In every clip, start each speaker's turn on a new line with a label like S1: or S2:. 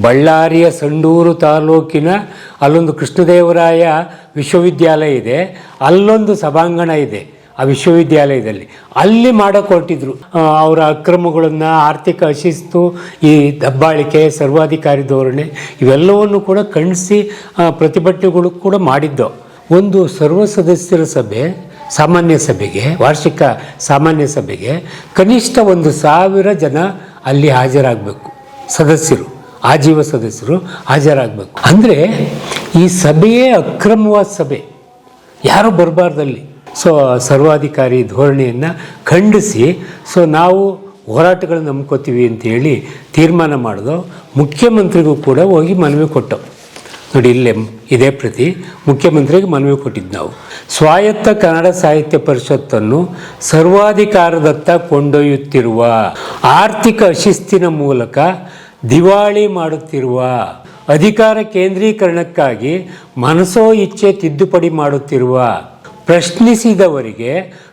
S1: ಬಳ್ಳಾರಿಯ ಸಂಡೂರು ತಾಲೂಕಿನ ಅಲ್ಲೊಂದು ಕೃಷ್ಣದೇವರಾಯ ವಿಶ್ವವಿದ್ಯಾಲಯ ಇದೆ. ಅಲ್ಲೊಂದು ಸಭಾಂಗಣ ಇದೆ ಆ ವಿಶ್ವವಿದ್ಯಾಲಯದಲ್ಲಿ. ಅಲ್ಲಿ ಮಾಡಕ್ಕೆ ಹೊರಟಿದ್ರು ಅವರ ಅಕ್ರಮಗಳನ್ನು, ಆರ್ಥಿಕ ಅಶಿಸ್ತು, ಈ ದಬ್ಬಾಳಿಕೆ, ಸರ್ವಾಧಿಕಾರಿ ಧೋರಣೆ, ಇವೆಲ್ಲವನ್ನು ಕೂಡ ಖಂಡಿಸಿ ಪ್ರತಿಭಟನೆಗಳು ಕೂಡ ಮಾಡಿದ್ದವು ಒಂದು ಸರ್ವ ಸದಸ್ಯರ ಸಭೆ, ಸಾಮಾನ್ಯ ಸಭೆಗೆ, ವಾರ್ಷಿಕ ಸಾಮಾನ್ಯ ಸಭೆಗೆ ಕನಿಷ್ಠ ಒಂದು ಸಾವಿರ ಜನ ಅಲ್ಲಿ ಹಾಜರಾಗಬೇಕು. ಸದಸ್ಯರು. ಆಜೀವ ಸದಸ್ಯರು ಹಾಜರಾಗಬೇಕು. ಅಂದರೆ ಈ ಸಭೆಯೇ ಅಕ್ರಮವಾದ ಸಭೆ. ಯಾರೂ ಬರಬಾರ್ದಲ್ಲಿ? ಸೊ ಸರ್ವಾಧಿಕಾರಿ ಧೋರಣೆಯನ್ನು ಖಂಡಿಸಿ ಸೊ ನಾವು ಹೋರಾಟಗಳನ್ನು ನಂಬ್ಕೋತೀವಿ ಅಂತೇಳಿ ತೀರ್ಮಾನ ಮಾಡಿದೋ. ಮುಖ್ಯಮಂತ್ರಿಗೂ ಕೂಡ ಹೋಗಿ ಮನವಿ ಕೊಟ್ಟವು ನೋಡಿ, ಇಲ್ಲೇ ಇದೇ ಪ್ರತಿ. ಮುಖ್ಯಮಂತ್ರಿಗೆ ಮನವಿ ಕೊಟ್ಟಿದ್ದು ನಾವು. ಸ್ವಾಯತ್ತ ಕನ್ನಡ ಸಾಹಿತ್ಯ ಪರಿಷತ್ತನ್ನು ಸರ್ವಾಧಿಕಾರದತ್ತ ಕೊಂಡೊಯ್ಯುತ್ತಿರುವ ಆರ್ಥಿಕ ಅಶಿಸ್ತಿನ ಮೂಲಕ ದಿವಾಳಿ ಮಾಡುತ್ತಿರುವ ಅಧಿಕಾರ ಕೇಂದ್ರೀಕರಣಕ್ಕಾಗಿ ಮನಸೋ ಇಚ್ಛೆ ತಿದ್ದುಪಡಿ ಮಾಡುತ್ತಿರುವ ಪ್ರಶ್ನಿಸಿದವರಿಗೆ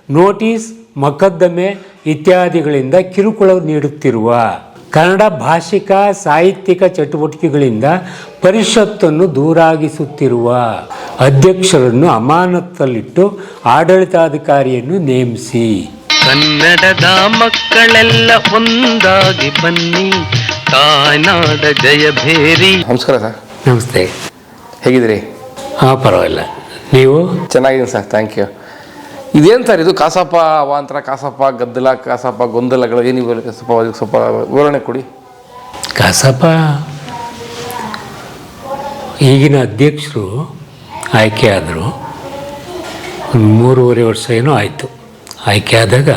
S1: ನೋಟಿಸ್, ಮೊಕದ್ದಮೆ ಇತ್ಯಾದಿಗಳಿಂದ ಕಿರುಕುಳ ನೀಡುತ್ತಿರುವ ಕನ್ನಡ ಭಾಷಿಕ ಸಾಹಿತ್ಯಿಕ ಚಟುವಟಿಕೆಗಳಿಂದ ಪರಿಷತ್ತನ್ನು ದೂರಾಗಿಸುತ್ತಿರುವ ಅಧ್ಯಕ್ಷರನ್ನು ಅಮಾನತ್ತಲ್ಲಿಟ್ಟು ಆಡಳಿತಾಧಿಕಾರಿಯನ್ನು ನೇಮಿಸಿ.
S2: ಕನ್ನಡದ ಮಕ್ಕಳೆಲ್ಲ ಒಂದಾಗಿ ಬನ್ನಿ. ತಾಯ್ನಾಡ ಜಯ ಭೇರಿ.
S3: ನಮಸ್ಕಾರ ಸರ್.
S1: ನಮಸ್ತೆ.
S3: ಹೇಗಿದ್ದೀರಿ?
S1: ಹಾಂ ಪರವಾಗಿಲ್ಲ. ನೀವು?
S3: ಚೆನ್ನಾಗಿದ್ದೀನಿ ಸರ್ ಥ್ಯಾಂಕ್ ಯು ಇದೇನು ಸರ್ ಇದು? ಕಾಸಪ್ಪ ಅವಾಂತರ ಕಾಸಪ್ಪ ಗದ್ದಲ ಕಾಸಪ್ಪ ಗೊಂದಲಗಳು ಏನು ಇವೆಲ್ಲ ಸ್ವಲ್ಪ ಅದಕ್ಕೆ ಸ್ವಲ್ಪ ವಿವರಣೆ ಕೊಡಿ.
S1: ಕಾಸಪ್ಪ ಈಗಿನ ಅಧ್ಯಕ್ಷರು ಆಯ್ಕೆ ಆದರು. ಒಂದು ಮೂರುವರೆ ವರ್ಷ ಏನೋ ಆಯಿತು. ಆಯ್ಕೆ ಆದಾಗ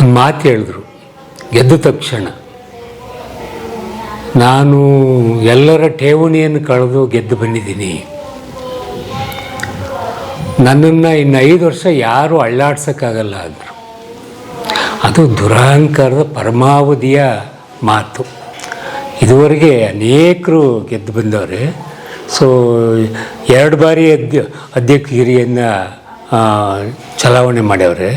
S1: ಒಂದು ಮಾತು ಹೇಳಿದ್ರು. ಗೆದ್ದ ತಕ್ಷಣ. ನಾನು ಎಲ್ಲರ ಠೇವಣಿಯನ್ನು ಕಳೆದು ಗೆದ್ದು ಬಂದಿದ್ದೀನಿ. ನನ್ನನ್ನು ಇನ್ನು ಐದು ವರ್ಷ ಯಾರೂ ಅಳ್ಳಾಡ್ಸೋಕ್ಕಾಗಲ್ಲ ಅಂದರು. ಅದು ದುರಹಂಕಾರದ ಪರಮಾವಧಿಯ ಮಾತು. ಇದುವರೆಗೆ ಅನೇಕರು ಗೆದ್ದು ಬಂದವ್ರೆ. ಸೊ ಎರಡು ಬಾರಿ ಅಧ್ಯ ಅಧ್ಯಕ್ಷಗಿರಿಯನ್ನು ಚಲಾವಣೆ ಮಾಡ್ಯವ್ರೆ.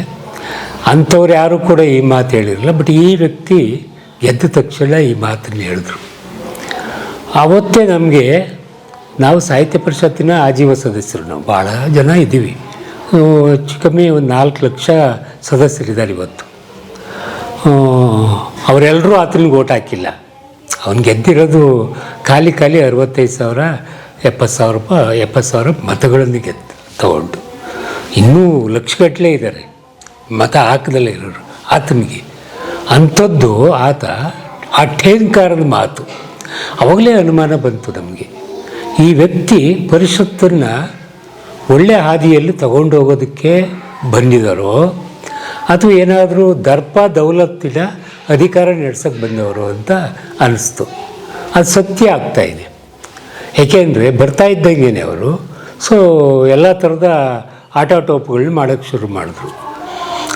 S1: ಅಂಥವ್ರು ಯಾರೂ ಕೂಡ ಈ ಮಾತು ಹೇಳಿರಲಿಲ್ಲ, ಬಟ್ ಈ ವ್ಯಕ್ತಿ ಗೆದ್ದ ತಕ್ಷಣ ಈ ಮಾತನ್ನು ಹೇಳಿದ್ರು. ಆವತ್ತೇ ನಮಗೆ ನಾವು ಸಾಹಿತ್ಯ ಪರಿಷತ್ತಿನ ಆಜೀವ ಸದಸ್ಯರು ನಾವು. ಭಾಳ ಜನ ಇದ್ದೀವಿ. ಹೆಚ್ಚು ಕಮ್ಮಿ ಒಂದು ನಾಲ್ಕು ಲಕ್ಷ ಸದಸ್ಯರಿದ್ದಾರೆ ಇವತ್ತು. ಅವರೆಲ್ಲರೂ ಆತನಿಗೆ ಓಟ್ ಹಾಕಿಲ್ಲ. ಅವ್ನು ಗೆದ್ದಿರೋದು ಖಾಲಿ ಖಾಲಿ ಅರವತ್ತೈದು ಸಾವಿರ, ಎಪ್ಪತ್ತು ಸಾವಿರ ರೂಪಾಯಿ ಎಪ್ಪತ್ತು ಸಾವಿರ ಮತಗಳನ್ನು ಗೆದ್ದು, ತಗೊಂಡು. ಇನ್ನೂ ಲಕ್ಷಗಟ್ಟಲೆ ಇದ್ದಾರೆ. ಮತ ಹಾಕದಲ್ಲೇ ಇರೋರು. ಆತನಿಗೆ. ಅಂಥದ್ದು ಆತ ಆ ಠೇಂಕಾರದ ಮಾತು. ಅವಾಗಲೇ ಅನುಮಾನ ಬಂತು ನಮಗೆ. ಈ ವ್ಯಕ್ತಿ ಪರಿಷತ್ತನ್ನು ಒಳ್ಳೆ ಹಾದಿಯಲ್ಲಿ ತಗೊಂಡು ಹೋಗೋದಕ್ಕೆ ಬಂದಿದ್ದಾರೋ ಅಥವಾ ಏನಾದರೂ ದರ್ಪ ದೌಲತ್ತಿನ ಅಧಿಕಾರ ನಡೆಸೋಕ್ಕೆ ಬಂದವರು ಅಂತ ಅನ್ನಿಸ್ತು ಅದು ಸತ್ಯ ಆಗ್ತಾ ಇದೆ. ಏಕೆಂದರೆ ಬರ್ತಾ ಇದ್ದಂಗೆ ಅವರು. ಸೊ ಎಲ್ಲ ಥರದ ಆಟೋಟೋಪ್ಗಳನ್ನ ಮಾಡೋಕ್ಕೆ ಶುರು ಮಾಡಿದ್ರು.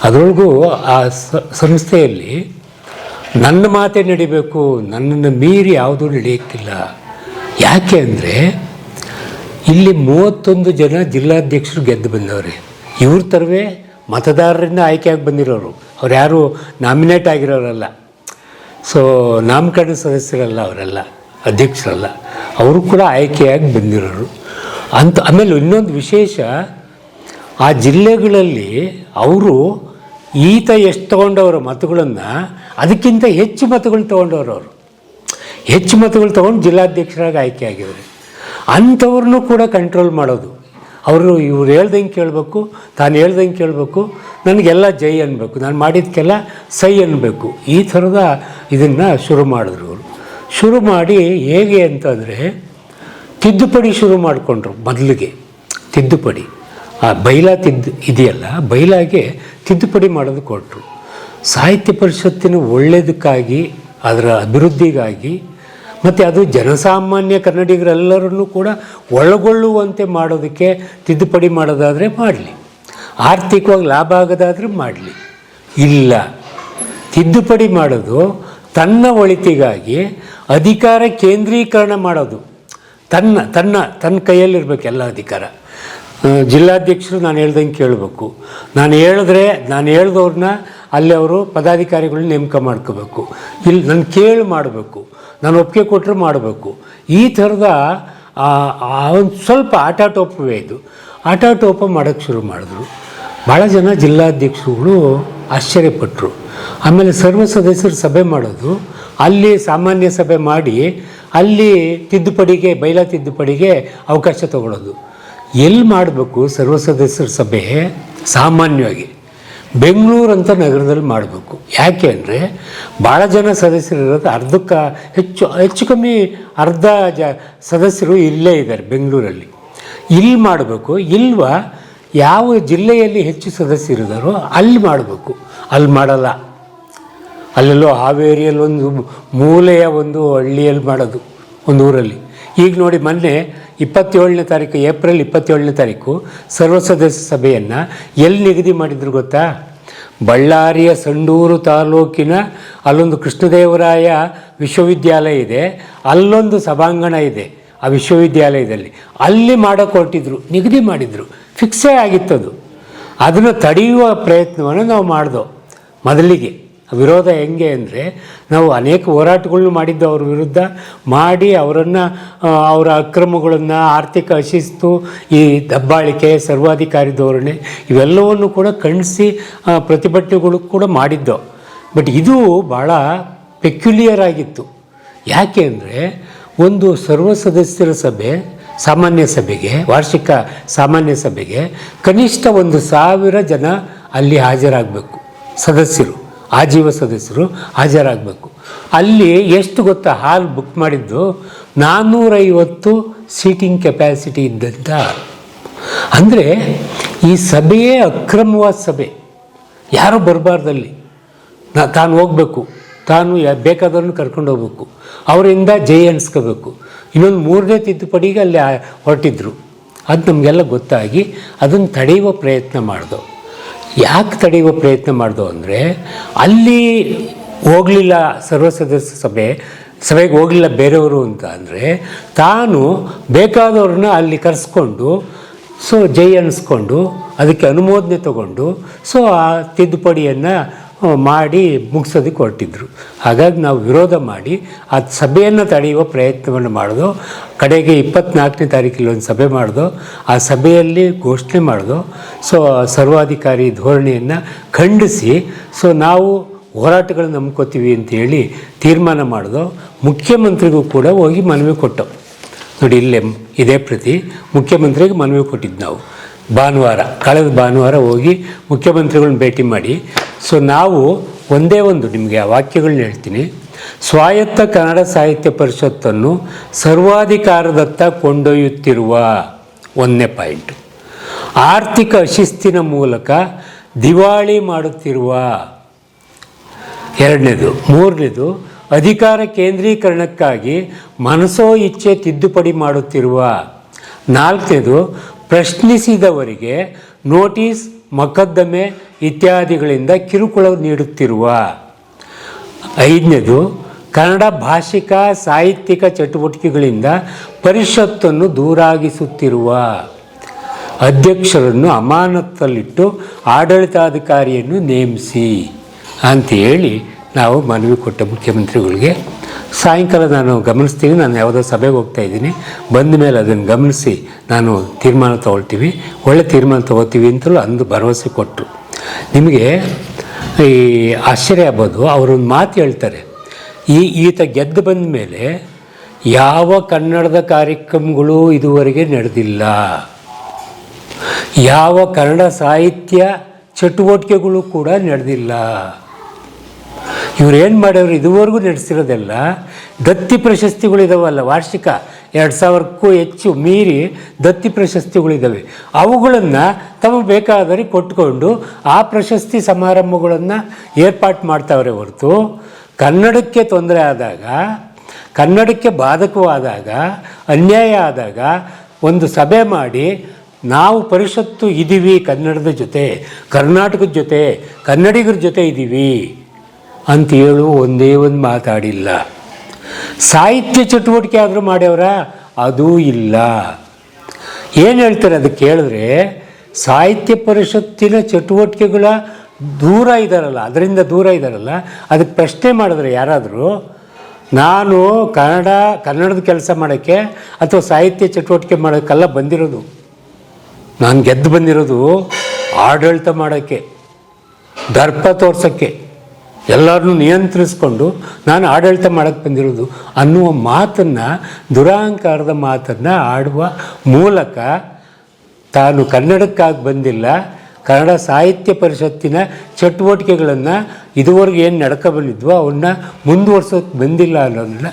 S1: ಅದರೊಳಗೂ ಆ ಸಂಸ್ಥೆಯಲ್ಲಿ ನನ್ನ ಮಾತೇ ನಡಿಬೇಕು, ನನ್ನನ್ನು ಮೀರಿ ಯಾವುದೂ ನಡೆಯಕ್ಕಿಲ್ಲ ಯಾಕೆ ಅಂದರೆ, ಇಲ್ಲಿ ಮೂವತ್ತೊಂದು ಜನ ಜಿಲ್ಲಾಧ್ಯಕ್ಷರು ಗೆದ್ದು ಬಂದವ್ರೆ. ಇವ್ರ ಥರವೇ ಮತದಾರರಿಂದ ಆಯ್ಕೆಯಾಗಿ ಬಂದಿರೋರು. ಅವ್ರು ಯಾರು ನಾಮಿನೇಟ್ ಆಗಿರೋರಲ್ಲ. ಸೊ ನಾಮಕರಣ ಸದಸ್ಯರಲ್ಲ ಅವರೆಲ್ಲ, ಅಧ್ಯಕ್ಷರಲ್ಲ. ಅವರು ಕೂಡ ಆಯ್ಕೆಯಾಗಿ ಬಂದಿರೋರು. ಅಂತ, ಆಮೇಲೆ ಇನ್ನೊಂದು ವಿಶೇಷ, ಆ ಜಿಲ್ಲೆಗಳಲ್ಲಿ ಅವರು ಈತ ಎಷ್ಟು ತಗೊಂಡವರ ಮತಗಳನ್ನು ಅದಕ್ಕಿಂತ ಹೆಚ್ಚು ಮತಗಳು ತೊಗೊಂಡವರು ಅವರು. ಹೆಚ್ಚು ಮತಗಳು ತೊಗೊಂಡು ಜಿಲ್ಲಾಧ್ಯಕ್ಷರಾಗಿ ಆಯ್ಕೆ ಆಗಿದ್ದಾರೆ ಅಂಥವ್ರನ್ನೂ ಕೂಡ ಕಂಟ್ರೋಲ್ ಮಾಡೋದು. ಅವರು ಇವ್ರು ಹೇಳ್ದಂಗೆ ಕೇಳಬೇಕು, ತಾನು ಹೇಳ್ದಂಗೆ ಕೇಳಬೇಕು, ನನಗೆಲ್ಲ ಜೈ ಅನ್ನಬೇಕು ನಾನು ಮಾಡಿದ್ಕೆಲ್ಲ ಸೈ ಅನ್ನಬೇಕು ಈ ಥರದ ಇದನ್ನು ಶುರು ಮಾಡಿದ್ರು ಅವರು. ಶುರು ಮಾಡಿ ಹೇಗೆ ಅಂತಂದರೆ, ತಿದ್ದುಪಡಿ ಶುರು ಮಾಡಿಕೊಂಡ್ರು ಮೊದಲಿಗೆ. ತಿದ್ದುಪಡಿ. ಆ ಬೈಲಾ ತಿದ್ದು ಇದೆಯಲ್ಲ, ಬೈಲಾಗೆ ತಿದ್ದುಪಡಿ ಮಾಡೋದು ಕೊಟ್ಟರು ಸಾಹಿತ್ಯ ಪರಿಷತ್ತಿನ ಒಳ್ಳೆಯದಕ್ಕಾಗಿ ಅದರ ಅಭಿವೃದ್ಧಿಗಾಗಿ, ಮತ್ತು ಅದು ಜನಸಾಮಾನ್ಯ ಕನ್ನಡಿಗರೆಲ್ಲರನ್ನೂ ಕೂಡ ಒಳಗೊಳ್ಳುವಂತೆ ಮಾಡೋದಕ್ಕೆ ತಿದ್ದುಪಡಿ ಮಾಡೋದಾದರೆ ಮಾಡಲಿ. ಆರ್ಥಿಕವಾಗಿ ಲಾಭ ಆಗೋದಾದರೆ ಮಾಡಲಿ. ಇಲ್ಲ. ತಿದ್ದುಪಡಿ ಮಾಡೋದು ತನ್ನ ಒಳಿತಿಗಾಗಿ ಅಧಿಕಾರ ಕೇಂದ್ರೀಕರಣ ಮಾಡೋದು. ತನ್ನ ತನ್ನ ತನ್ನ ಕೈಯಲ್ಲಿರಬೇಕು ಎಲ್ಲ ಅಧಿಕಾರ. ಜಿಲ್ಲಾಧ್ಯಕ್ಷರು ನಾನು ಹೇಳ್ದಂಗೆ ಕೇಳಬೇಕು. ನಾನು ಹೇಳಿದ್ರೆ, ನಾನು ಹೇಳ್ದವ್ರನ್ನ ಅಲ್ಲಿ ಅವರು ಪದಾಧಿಕಾರಿಗಳನ್ನ ನೇಮಕ ಮಾಡ್ಕೋಬೇಕು. ಇಲ್ಲಿ ನಾನು ಕೇಳಿ ಮಾಡಬೇಕು. ನಾನು ಒಪ್ಪಿಗೆ ಕೊಟ್ಟರೆ ಮಾಡಬೇಕು. ಈ ಥರದ ಒಂದು ಸ್ವಲ್ಪ ಆಟಾಟೋಪವೇ ಇದು. ಆಟಾಟೋಪ ಮಾಡೋಕ್ಕೆ ಶುರು ಮಾಡಿದ್ರು. ಭಾಳ ಜನ ಜಿಲ್ಲಾಧ್ಯಕ್ಷರುಗಳು ಆಶ್ಚರ್ಯಪಟ್ಟರು ಆಮೇಲೆ ಸರ್ವ ಸದಸ್ಯರು ಸಭೆ ಮಾಡೋದು. ಅಲ್ಲಿ ಸಾಮಾನ್ಯ ಸಭೆ ಮಾಡಿ ಅಲ್ಲಿ ತಿದ್ದುಪಡಿಗೆ, ಬೈಲಾ ತಿದ್ದುಪಡಿಗೆ ಅವಕಾಶ ತಗೊಳ್ಳೋದು ಎಲ್ಲಿ ಮಾಡಬೇಕು ಸರ್ವ ಸದಸ್ಯರ ಸಭೆ? ಸಾಮಾನ್ಯವಾಗಿ. ಬೆಂಗಳೂರು ಅಂತ ನಗರದಲ್ಲಿ ಮಾಡಬೇಕು. ಯಾಕೆ ಅಂದರೆ ಭಾಳ ಜನ ಸದಸ್ಯರು ಇರೋದು ಅರ್ಧಕ್ಕೆ ಹೆಚ್ಚು ಹೆಚ್ಚು ಕಮ್ಮಿ ಅರ್ಧ ಜ ಸದಸ್ಯರು ಇಲ್ಲೇ ಇದ್ದಾರೆ ಬೆಂಗಳೂರಲ್ಲಿ. ಇಲ್ಲಿ ಮಾಡಬೇಕು, ಇಲ್ವಾ ಯಾವ ಜಿಲ್ಲೆಯಲ್ಲಿ ಹೆಚ್ಚು ಸದಸ್ಯರಿದ್ದಾರೋ ಅಲ್ಲಿ ಮಾಡಬೇಕು. ಅಲ್ಲಿ ಮಾಡಲ್ಲ. ಅಲ್ಲೆಲ್ಲೋ ಹಾವೇರಿಯಲ್ಲಿ ಒಂದು ಮೂಲೆಯ ಒಂದು ಹಳ್ಳಿಯಲ್ಲಿ ಮಾಡೋದು ಒಂದು ಊರಲ್ಲಿ. ಈಗ ನೋಡಿ ಮೊನ್ನೆ ಇಪ್ಪತ್ತೇಳನೇ ತಾರೀಕು, ಏಪ್ರಿಲ್ ಇಪ್ಪತ್ತೇಳನೇ ತಾರೀಕು ಸರ್ವ ಸದಸ್ಯ ಸಭೆಯನ್ನು ಎಲ್ಲಿ ನಿಗದಿ ಮಾಡಿದ್ರು ಗೊತ್ತಾ? ಬಳ್ಳಾರಿಯ ಸಂಡೂರು ತಾಲೂಕಿನ ಅಲ್ಲೊಂದು ಕೃಷ್ಣದೇವರಾಯ ವಿಶ್ವವಿದ್ಯಾಲಯ ಇದೆ. ಅಲ್ಲೊಂದು ಸಭಾಂಗಣ ಇದೆ ಆ ವಿಶ್ವವಿದ್ಯಾಲಯದಲ್ಲಿ. ಅಲ್ಲಿ ಮಾಡೋಕೆ ನಿಗದಿ ಮಾಡಿದರು ಫಿಕ್ಸೇ ಆಗಿತ್ತದು. ಅದನ್ನು ತಡೆಯುವ ಪ್ರಯತ್ನವನ್ನು ನಾವು ಮಾಡ್ದೋ ಮೊದಲಿಗೆ. ವಿರೋಧ ಹೆಂಗೆ ಅಂದರೆ ನಾವು ಅನೇಕ ಹೋರಾಟಗಳನ್ನು ಮಾಡಿದ್ದು ಅವ್ರ ವಿರುದ್ಧ ಮಾಡಿ ಅವರನ್ನು ಅವರ ಅಕ್ರಮಗಳನ್ನು, ಆರ್ಥಿಕ ಅಶಿಸ್ತು, ಈ ದಬ್ಬಾಳಿಕೆ, ಸರ್ವಾಧಿಕಾರಿ ಧೋರಣೆ ಇವೆಲ್ಲವನ್ನು ಕೂಡ ಖಂಡಿಸಿ ಪ್ರತಿಭಟನೆಗಳು ಕೂಡ ಮಾಡಿದ್ದವು ಬಟ್ ಇದು ಭಾಳ ಪೆಕ್ಯುಲಿಯರ್ ಆಗಿತ್ತು. ಯಾಕೆ ಅಂದರೆ ಒಂದು ಸರ್ವ ಸದಸ್ಯರ ಸಭೆ, ಸಾಮಾನ್ಯ ಸಭೆಗೆ, ವಾರ್ಷಿಕ ಸಾಮಾನ್ಯ ಸಭೆಗೆ ಕನಿಷ್ಠ ಒಂದು ಸಾವಿರ ಜನ ಅಲ್ಲಿ ಹಾಜರಾಗಬೇಕು, ಸದಸ್ಯರು. ಆಜೀವ ಸದಸ್ಯರು ಹಾಜರಾಗಬೇಕು. ಅಲ್ಲಿ ಎಷ್ಟು ಗೊತ್ತಾ ಹಾಲ್ ಬುಕ್ ಮಾಡಿದ್ದು? ನಾನ್ನೂರೈವತ್ತು ಸೀಟಿಂಗ್ ಕೆಪ್ಯಾಸಿಟಿ ಇದ್ದಂತ. ಅಂದರೆ ಈ ಸಭೆಯೇ ಅಕ್ರಮವಾದ ಸಭೆ. ಯಾರೂ ಬರಬಾರ್ದಲ್ಲಿ. ನಾ, ತಾನು ಹೋಗಬೇಕು. ತಾನು ಬೇಕಾದವ್ರನ್ನ ಕರ್ಕೊಂಡು ಹೋಗ್ಬೇಕು. ಅವರಿಂದ ಜೈ ಅನ್ಸ್ಕೋಬೇಕು. ಇನ್ನೊಂದು ಮೂರನೇ ತಿದ್ದುಪಡಿಗೆ ಅಲ್ಲಿ ಹೊರಟಿದ್ರು. ಅದು ನಮಗೆಲ್ಲ ಗೊತ್ತಾಗಿ ಅದನ್ನು ತಡೆಯುವ ಪ್ರಯತ್ನ ಮಾಡ್ದೋ ಯಾಕೆ ತಡೆಯುವ ಪ್ರಯತ್ನ ಮಾಡ್ದೋ ಅಂದರೆ ಅಲ್ಲಿ ಹೋಗಲಿಲ್ಲ ಸರ್ವ ಸದಸ್ಯ ಸಭೆ, ಸಭೆಗೆ ಹೋಗಲಿಲ್ಲ ಬೇರೆಯವರು ಅಂತ ಅಂದರೆ ತಾನು ಬೇಕಾದವ್ರನ್ನ ಅಲ್ಲಿ ಕರೆಸ್ಕೊಂಡು, ಸೊ ಜೈ ಅನ್ನಿಸ್ಕೊಂಡು, ಅದಕ್ಕೆ ಅನುಮೋದನೆ ತಗೊಂಡು, ಸೊ ಆ ತಿದ್ದುಪಡಿಯನ್ನು ಮಾಡಿ ಮುಗಿಸೋದಕ್ಕೆ ಹೊರಟಿದ್ರು. ಹಾಗಾಗಿ ನಾವು ವಿರೋಧ ಮಾಡಿ ಆ ಸಭೆಯನ್ನು ತಡೆಯುವ ಪ್ರಯತ್ನವನ್ನು ಮಾಡಿದೋ, ಕಡೆಗೆ ಇಪ್ಪತ್ನಾಲ್ಕನೇ ತಾರೀಕಲ್ಲಿ ಒಂದು ಸಭೆ ಮಾಡಿದೋ, ಆ ಸಭೆಯಲ್ಲಿ ಘೋಷಣೆ ಮಾಡಿದೋ, ಸೊ ಸರ್ವಾಧಿಕಾರಿ ಧೋರಣೆಯನ್ನು ಖಂಡಿಸಿ, ಸೊ ನಾವು ಹೋರಾಟಗಳನ್ನು ನಂಬ್ಕೋತೀವಿ ಅಂತೇಳಿ ತೀರ್ಮಾನ ಮಾಡಿದೋ, ಮುಖ್ಯಮಂತ್ರಿಗೂ ಕೂಡ ಹೋಗಿ ಮನವಿ ಕೊಟ್ಟವು ನೋಡಿ ಇಲ್ಲೇ ಇದೇ ಪ್ರತಿ, ಮುಖ್ಯಮಂತ್ರಿಗೆ ಮನವಿ ಕೊಟ್ಟಿದ್ದು ನಾವು. ಭಾನುವಾರ, ಕಳೆದ ಭಾನುವಾರ ಹೋಗಿ ಮುಖ್ಯಮಂತ್ರಿಗಳನ್ನ ಭೇಟಿ ಮಾಡಿ ಸೊ ನಾವು ಒಂದೇ ಒಂದು ನಿಮಗೆ ಆ ವಾಕ್ಯಗಳನ್ನ ಹೇಳ್ತೀನಿ. ಸ್ವಾಯತ್ತ ಕನ್ನಡ ಸಾಹಿತ್ಯ ಪರಿಷತ್ತನ್ನು ಸರ್ವಾಧಿಕಾರದತ್ತ ಕೊಂಡೊಯ್ಯುತ್ತಿರುವ ಒಂದನೇ ಪಾಯಿಂಟ್. ಆರ್ಥಿಕ ಅಶಿಸ್ತಿನ ಮೂಲಕ ದಿವಾಳಿ ಮಾಡುತ್ತಿರುವ ಎರಡನೇದು. ಮೂರನೇದು, ಅಧಿಕಾರ ಕೇಂದ್ರೀಕರಣಕ್ಕಾಗಿ ಮನಸೋ ಇಚ್ಛೆ ತಿದ್ದುಪಡಿ ಮಾಡುತ್ತಿರುವ. ನಾಲ್ಕನೇದು, ಪ್ರಶ್ನಿಸಿದವರಿಗೆ ನೋಟಿಸ್ ಮೊಕದ್ದಮೆ ಇತ್ಯಾದಿಗಳಿಂದ ಕಿರುಕುಳ ನೀಡುತ್ತಿರುವ. ಐದನೇದು, ಕನ್ನಡ ಭಾಷಿಕ ಸಾಹಿತ್ಯಿಕ ಚಟುವಟಿಕೆಗಳಿಂದ ಪರಿಷತ್ತನ್ನು ದೂರಾಗಿಸುತ್ತಿರುವ. ಅಧ್ಯಕ್ಷರನ್ನು ಅಮಾನತ್ತಲ್ಲಿಟ್ಟು ಆಡಳಿತಾಧಿಕಾರಿಯನ್ನು ನೇಮಿಸಿ. ಅಂತ ಹೇಳಿ ನಾವು ಮನವಿ ಕೊಟ್ಟ ಮುಖ್ಯಮಂತ್ರಿಗಳಿಗೆ ಸಾಯಂಕಾಲ ನಾನು ಗಮನಿಸ್ತೀನಿ, ನಾನು ಯಾವುದೋ ಸಭೆಗೆ ಹೋಗ್ತಾ ಇದ್ದೀನಿ. ಬಂದ ಮೇಲೆ ಅದನ್ನು ಗಮನಿಸಿ ನಾನು ತೀರ್ಮಾನ ತಗೊಳ್ತೀವಿ. ಒಳ್ಳೆ ತೀರ್ಮಾನ ತಗೋತೀವಿ ಅಂತಲೂ ಅಂದು ಭರವಸೆ ಕೊಟ್ಟರು ನಿಮಗೆ ಈ ಆಶ್ಚರ್ಯ ಆಗ್ಬೋದು ಅವರೊಂದು ಮಾತು ಹೇಳ್ತಾರೆ. ಈ ಈತ ಗೆದ್ದು ಬಂದ ಮೇಲೆ ಯಾವ ಕನ್ನಡದ ಕಾರ್ಯಕ್ರಮಗಳು ಇದುವರೆಗೆ ನಡೆದಿಲ್ಲ. ಯಾವ ಕನ್ನಡ ಸಾಹಿತ್ಯ ಚಟುವಟಿಕೆಗಳು ಕೂಡ ನಡೆದಿಲ್ಲ. ಇವ್ರು ಏನು ಮಾಡ್ಯವ್ರು ಇದುವರೆಗೂ ನಡೆಸಿರೋದೆಲ್ಲ ದತ್ತಿ ಪ್ರಶಸ್ತಿಗಳಿದಾವಲ್ಲ ವಾರ್ಷಿಕ. ಎರಡು ಸಾವಿರಕ್ಕೂ ಹೆಚ್ಚು ಮೀರಿ ದತ್ತಿ ಪ್ರಶಸ್ತಿಗಳಿದ್ದಾವೆ ಅವುಗಳನ್ನು ತಮಗೆ ಬೇಕಾದರೆ ಕೊಟ್ಕೊಂಡು ಆ ಪ್ರಶಸ್ತಿ ಸಮಾರಂಭಗಳನ್ನು ಏರ್ಪಾಟ್ ಮಾಡ್ತಾವ್ರೆ ಹೊರತು, ಕನ್ನಡಕ್ಕೆ ತೊಂದರೆ ಆದಾಗ, ಕನ್ನಡಕ್ಕೆ ಬಾಧಕವಾದಾಗ, ಅನ್ಯಾಯ ಆದಾಗ ಒಂದು ಸಭೆ ಮಾಡಿ, ನಾವು ಪರಿಷತ್ತು ಇದ್ದೀವಿ ಕನ್ನಡದ ಜೊತೆ, ಕರ್ನಾಟಕದ ಜೊತೆ, ಕನ್ನಡಿಗರ ಜೊತೆ ಇದ್ದೀವಿ. ಅಂತ ಹೇಳು, ಒಂದೇ ಒಂದು ಮಾತಾಡಿಲ್ಲ. ಸಾಹಿತ್ಯ ಚಟುವಟಿಕೆ ಆದರೂ ಮಾಡ್ಯವ್ರ? ಅದೂ ಇಲ್ಲ. ಏನು ಹೇಳ್ತಾರೆ ಅದಕ್ಕೆ ಕೇಳಿದ್ರೆ, ಸಾಹಿತ್ಯ ಪರಿಷತ್ತಿನ ಚಟುವಟಿಕೆಗಳ ದೂರ ಇದ್ದಾರಲ್ಲ ಅದರಿಂದ ದೂರ ಇದ್ದಾರಲ್ಲ ಅದಕ್ಕೆ ಪ್ರಶ್ನೆ ಮಾಡಿದ್ರೆ ಯಾರಾದರೂ, ನಾನು ಕನ್ನಡ, ಕನ್ನಡದ ಕೆಲಸ ಮಾಡೋಕ್ಕೆ ಅಥವಾ ಸಾಹಿತ್ಯ ಚಟುವಟಿಕೆ ಮಾಡೋಕ್ಕೆಲ್ಲ ಬಂದಿರೋದು, ನಾನು ಗೆದ್ದು ಬಂದಿರೋದು ಆಡಳಿತ ಮಾಡೋಕ್ಕೆ, ದರ್ಪ ತೋರ್ಸೋಕ್ಕೆ ಎಲ್ಲರನ್ನೂ ನಿಯಂತ್ರಿಸ್ಕೊಂಡು ನಾನು ಆಡಳಿತ ಮಾಡಕ್ಕೆ ಬಂದಿರೋದು ಅನ್ನುವ ಮಾತನ್ನು ದುರಹಂಕಾರದ ಮಾತನ್ನು ಆಡುವ ಮೂಲಕ ತಾನು ಕನ್ನಡಕ್ಕಾಗಿ ಬಂದಿಲ್ಲ, ಕನ್ನಡ ಸಾಹಿತ್ಯ ಪರಿಷತ್ತಿನ ಚಟುವಟಿಕೆಗಳನ್ನು ಇದುವರೆಗೆ ಏನು ನಡ್ಕೊ ಬಂದಿದ್ವೋ ಅವನ್ನ ಮುಂದುವರ್ಸೋಕ್ಕೆ ಬಂದಿಲ್ಲ ಅನ್ನೋದನ್ನ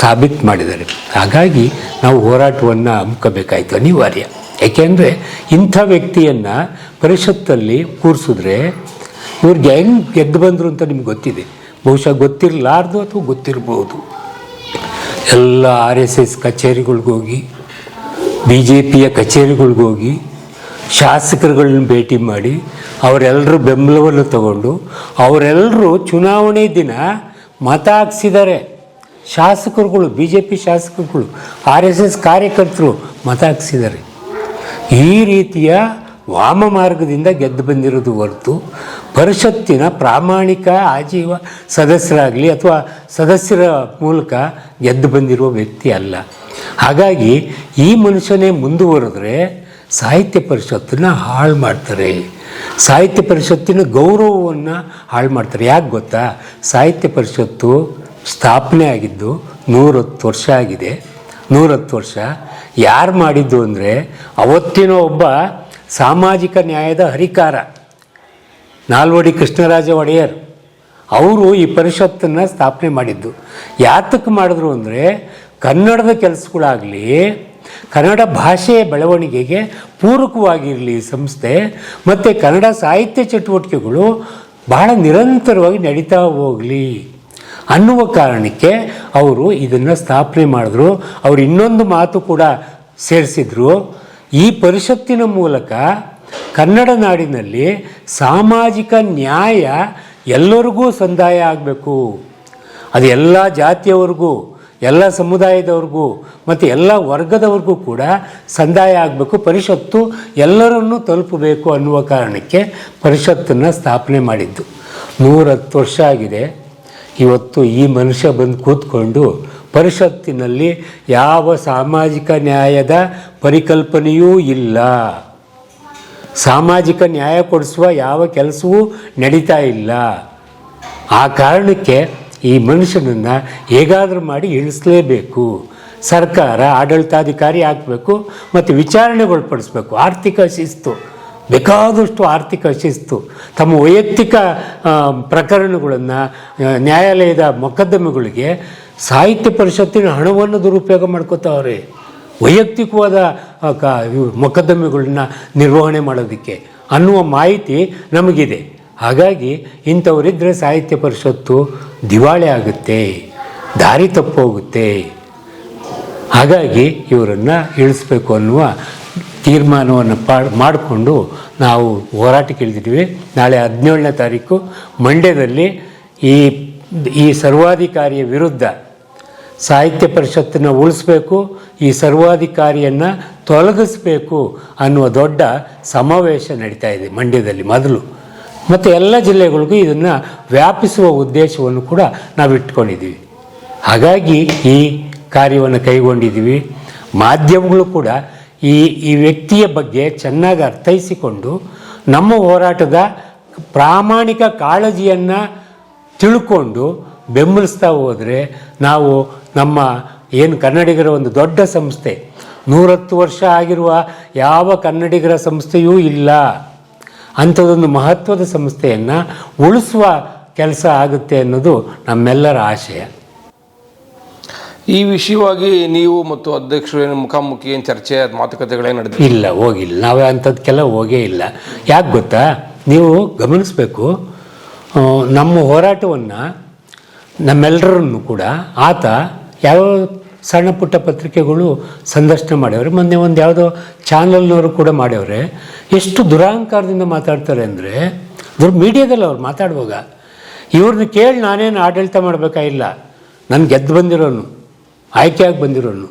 S1: ಸಾಬೀತು ಮಾಡಿದ್ದಾರೆ. ಹಾಗಾಗಿ ನಾವು ಹೋರಾಟವನ್ನು ಹಮ್ಮಿಕೋಬೇಕಾಯ್ತು ಅನಿವಾರ್ಯ. ಏಕೆಂದರೆ ಇಂಥ ವ್ಯಕ್ತಿಯನ್ನು ಪರಿಷತ್ತಲ್ಲಿ ಕೂರಿಸಿದ್ರೆ ಇವ್ರಿಗೆ ಹೆಂಗೆ ಗೆದ್ದು ಬಂದರು ಅಂತ ನಿಮ್ಗೆ ಗೊತ್ತಿದೆ. ಬಹುಶಃ ಗೊತ್ತಿರಲಾರ್ದು ಅಥವಾ ಗೊತ್ತಿರ್ಬೋದು. ಎಲ್ಲ ಆರ್ ಎಸ್ ಎಸ್ ಕಚೇರಿಗಳಿಗೋಗಿ ಬಿ ಜೆ ಪಿಯ ಕಚೇರಿಗಳಿಗೋಗಿ ಶಾಸಕರುಗಳನ್ನ ಭೇಟಿ ಮಾಡಿ ಅವರೆಲ್ಲರೂ ಬೆಂಬಲವನ್ನು ತಗೊಂಡು ಅವರೆಲ್ಲರೂ ಚುನಾವಣೆ ದಿನ ಮತ ಹಾಕ್ಸಿದ್ದಾರೆ ಶಾಸಕರುಗಳು, ಬಿ ಜೆ ಪಿ ಶಾಸಕರುಗಳು, ಆರ್ ಎಸ್ ಎಸ್ ಕಾರ್ಯಕರ್ತರು ಮತ ಹಾಕ್ಸಿದ್ದಾರೆ ಈ ರೀತಿಯ ವಾಮ ಮಾರ್ಗದಿಂದ ಗೆದ್ದು ಬಂದಿರೋದು ಹೊರತು ಪರಿಷತ್ತಿನ ಪ್ರಾಮಾಣಿಕ ಆಜೀವ ಸದಸ್ಯರಾಗಲಿ ಅಥವಾ ಸದಸ್ಯರ ಮೂಲಕ ಗೆದ್ದು ಬಂದಿರುವ ವ್ಯಕ್ತಿ ಅಲ್ಲ. ಹಾಗಾಗಿ ಈ ಮನುಷ್ಯನೇ ಮುಂದುವರೆದ್ರೆ ಸಾಹಿತ್ಯ ಪರಿಷತ್ತನ್ನ ಹಾಳು ಮಾಡ್ತಾರೆ. ಸಾಹಿತ್ಯ ಪರಿಷತ್ತಿನ ಗೌರವವನ್ನು ಹಾಳು ಮಾಡ್ತಾರೆ. ಯಾಕೆ ಗೊತ್ತಾ? ಸಾಹಿತ್ಯ ಪರಿಷತ್ತು ಸ್ಥಾಪನೆ ಆಗಿದ್ದು ನೂರತ್ತು ವರ್ಷ ಆಗಿದೆ. ನೂರತ್ತು ವರ್ಷ. ಯಾರು ಮಾಡಿದ್ದು ಅಂದರೆ ಅವತ್ತಿನ ಒಬ್ಬ ಸಾಮಾಜಿಕ ನ್ಯಾಯದ ಹರಿಕಾರ. ನಾಲ್ವಡಿ ಕೃಷ್ಣರಾಜ ಒಡೆಯರ್ ಅವರು ಈ ಪರಿಷತ್ತನ್ನು ಸ್ಥಾಪನೆ ಮಾಡಿದ್ದು. ಯಾತಕ್ಕೆ ಮಾಡಿದ್ರು ಅಂದರೆ ಕನ್ನಡದ ಕೆಲಸಗಳಾಗಲಿ, ಕನ್ನಡ ಭಾಷೆಯ ಬೆಳವಣಿಗೆಗೆ ಪೂರಕವಾಗಿರಲಿ ಸಂಸ್ಥೆ, ಮತ್ತು ಕನ್ನಡ ಸಾಹಿತ್ಯ ಚಟುವಟಿಕೆಗಳು ಬಹಳ ನಿರಂತರವಾಗಿ ನಡೀತಾ ಹೋಗಲಿ ಅನ್ನುವ ಕಾರಣಕ್ಕೆ ಅವರು ಇದನ್ನು ಸ್ಥಾಪನೆ ಮಾಡಿದ್ರು. ಅವರು ಇನ್ನೊಂದು ಮಾತು ಕೂಡ ಸೇರಿಸಿದ್ರು. ಈ ಪರಿಷತ್ತಿನ ಮೂಲಕ ಕನ್ನಡ ನಾಡಿನಲ್ಲಿ ಸಾಮಾಜಿಕ ನ್ಯಾಯ ಎಲ್ಲರಿಗೂ ಸಂದಾಯ ಆಗಬೇಕು. ಅದು ಎಲ್ಲ ಜಾತಿಯವರಿಗೂ, ಎಲ್ಲ ಸಮುದಾಯದವ್ರಿಗೂ ಮತ್ತು ಎಲ್ಲ ವರ್ಗದವ್ರಿಗೂ ಕೂಡ ಸಂದಾಯ ಆಗಬೇಕು. ಪರಿಷತ್ತು ಎಲ್ಲರನ್ನೂ ತಲುಪಬೇಕು ಅನ್ನುವ ಕಾರಣಕ್ಕೆ ಪರಿಷತ್ತನ್ನು ಸ್ಥಾಪನೆ ಮಾಡಿದ್ದು. ನೂರತ್ತು ವರ್ಷ ಆಗಿದೆ. ಇವತ್ತು ಈ ಮನುಷ್ಯ ಬಂದು ಕೂತ್ಕೊಂಡು ಪರಿಷತ್ತಿನಲ್ಲಿ ಯಾವ ಸಾಮಾಜಿಕ ನ್ಯಾಯದ ಪರಿಕಲ್ಪನೆಯೂ ಇಲ್ಲ. ಸಾಮಾಜಿಕ ನ್ಯಾಯ ಕೊಡಿಸುವ ಯಾವ ಕೆಲಸವೂ ನಡೀತಾ ಇಲ್ಲ. ಆ ಕಾರಣಕ್ಕೆ ಈ ಮನುಷ್ಯನನ್ನು ಹೇಗಾದರೂ ಮಾಡಿ ಇಳಿಸಲೇಬೇಕು. ಸರ್ಕಾರ, ಆಡಳಿತಾಧಿಕಾರಿ ಹಾಕಬೇಕು ಮತ್ತು ವಿಚಾರಣೆಗೊಳಪಡಿಸ್ಬೇಕು. ಆರ್ಥಿಕ ಶಿಸ್ತು, ಬೇಕಾದಷ್ಟು ಆರ್ಥಿಕ ಶಿಸ್ತು, ತಮ್ಮ ವೈಯಕ್ತಿಕ ಪ್ರಕರಣಗಳನ್ನು ನ್ಯಾಯಾಲಯದ ಮೊಕದ್ದಮೆಗಳಿಗೆ ಸಾಹಿತ್ಯ ಪರಿಷತ್ತಿನ ಹಣವನ್ನು ದುರುಪಯೋಗ ಮಾಡ್ಕೋತಾವ್ರೆ. ವೈಯಕ್ತಿಕವಾದ ಕ ಮೊಕದ್ದಮೆಗಳನ್ನ ನಿರ್ವಹಣೆ ಮಾಡೋದಕ್ಕೆ ಅನ್ನುವ ಮಾಹಿತಿ ನಮಗಿದೆ. ಹಾಗಾಗಿ ಇಂಥವರಿದ್ದರೆ ಸಾಹಿತ್ಯ ಪರಿಷತ್ತು ದಿವಾಳಿ ಆಗುತ್ತೆ, ದಾರಿ ತಪ್ಪೋಗುತ್ತೆ. ಹಾಗಾಗಿ ಇವರನ್ನು ಇಳಿಸ್ಬೇಕು ಅನ್ನುವ ತೀರ್ಮಾನವನ್ನು ಮಾಡಿಕೊಂಡು ನಾವು ಹೋರಾಟಕ್ಕೆ ಇಳಿದಿದ್ದೀವಿ ನಾಳೆ ಹದಿನೇಳನೇ ತಾರೀಕು ಮಂಡ್ಯದಲ್ಲಿ ಈ ಈ ಸರ್ವಾಧಿಕಾರಿಯ ವಿರುದ್ಧ ಸಾಹಿತ್ಯ ಪರಿಷತ್ತನ್ನು ಉಳಿಸ್ಬೇಕು, ಈ ಸರ್ವಾಧಿಕಾರಿಯನ್ನು ತೊಲಗಿಸ್ಬೇಕು ಅನ್ನುವ ದೊಡ್ಡ ಸಮಾವೇಶ ನಡೀತಾ ಇದೆ ಮಂಡ್ಯದಲ್ಲಿ ಮೊದಲು. ಮತ್ತು ಎಲ್ಲ ಜಿಲ್ಲೆಗಳಿಗೂ ಇದನ್ನು ವ್ಯಾಪಿಸುವ ಉದ್ದೇಶವನ್ನು ಕೂಡ ನಾವು ಇಟ್ಕೊಂಡಿದ್ದೀವಿ ಹಾಗಾಗಿ ಈ ಕಾರ್ಯವನ್ನು ಕೈಗೊಂಡಿದ್ದೀವಿ ಮಾಧ್ಯಮಗಳು ಕೂಡ ಈ ಈ ವ್ಯಕ್ತಿಯ ಬಗ್ಗೆ ಚೆನ್ನಾಗಿ ಅರ್ಥೈಸಿಕೊಂಡು ನಮ್ಮ ಹೋರಾಟದ ಪ್ರಾಮಾಣಿಕ ಕಾಳಜಿಯನ್ನು ತಿಳ್ಕೊಂಡು ಬೆಂಬಲಿಸ್ತಾ ಹೋದರೆ ನಾವು ನಮ್ಮ ಏನು ಕನ್ನಡಿಗರ ಒಂದು ದೊಡ್ಡ ಸಂಸ್ಥೆ. ನೂರತ್ತು ವರ್ಷ ಆಗಿರುವ ಯಾವ ಕನ್ನಡಿಗರ ಸಂಸ್ಥೆಯೂ ಇಲ್ಲ. ಅಂಥದ್ದೊಂದು ಮಹತ್ವದ ಸಂಸ್ಥೆಯನ್ನು ಉಳಿಸುವ ಕೆಲಸ ಆಗುತ್ತೆ ಅನ್ನೋದು ನಮ್ಮೆಲ್ಲರ ಆಶಯ.
S3: ಈ ವಿಷಯವಾಗಿ ನೀವು ಮತ್ತು ಅಧ್ಯಕ್ಷರು ಏನು ಮುಖಾಮುಖಿ ಏನು ಚರ್ಚೆ ಮಾತುಕತೆಗಳೇನು ನಡೆದಿಲ್ಲ?
S1: ಇಲ್ಲ ಹೋಗಿಲ್ಲ. ನಾವೇ ಅಂಥದ್ಕೆಲ್ಲ ಹೋಗೇ ಇಲ್ಲ. ಯಾಕೆ ಗೊತ್ತಾ? ನೀವು ಗಮನಿಸಬೇಕು ನಮ್ಮ ಹೋರಾಟವನ್ನು ನಮ್ಮೆಲ್ಲರನ್ನು ಕೂಡ ಆತ ಯಾವ ಸಣ್ಣ ಪುಟ್ಟ ಪತ್ರಿಕೆಗಳು ಸಂದರ್ಶನ ಮಾಡ್ಯವ್ರೆ ಮೊನ್ನೆ ಒಂದು ಯಾವುದೋ ಚಾನಲ್ನವರು ಕೂಡ ಮಾಡ್ಯವ್ರೆ ಎಷ್ಟು ದುರಹಂಕಾರದಿಂದ ಮಾತಾಡ್ತಾರೆ ಅಂದರೆ, ದುರ್ ಮೀಡಿಯಾದಲ್ಲಿ ಅವ್ರು ಮಾತಾಡುವಾಗ ಇವ್ರನ್ನ ಕೇಳಿ ನಾನೇನು ಆಡಳಿತ ಮಾಡಬೇಕಾಗಿಲ್ಲ ನಾನು ಗೆದ್ದು ಬಂದಿರೋನು ಆಯ್ಕೆಯಾಗಿ ಬಂದಿರೋನು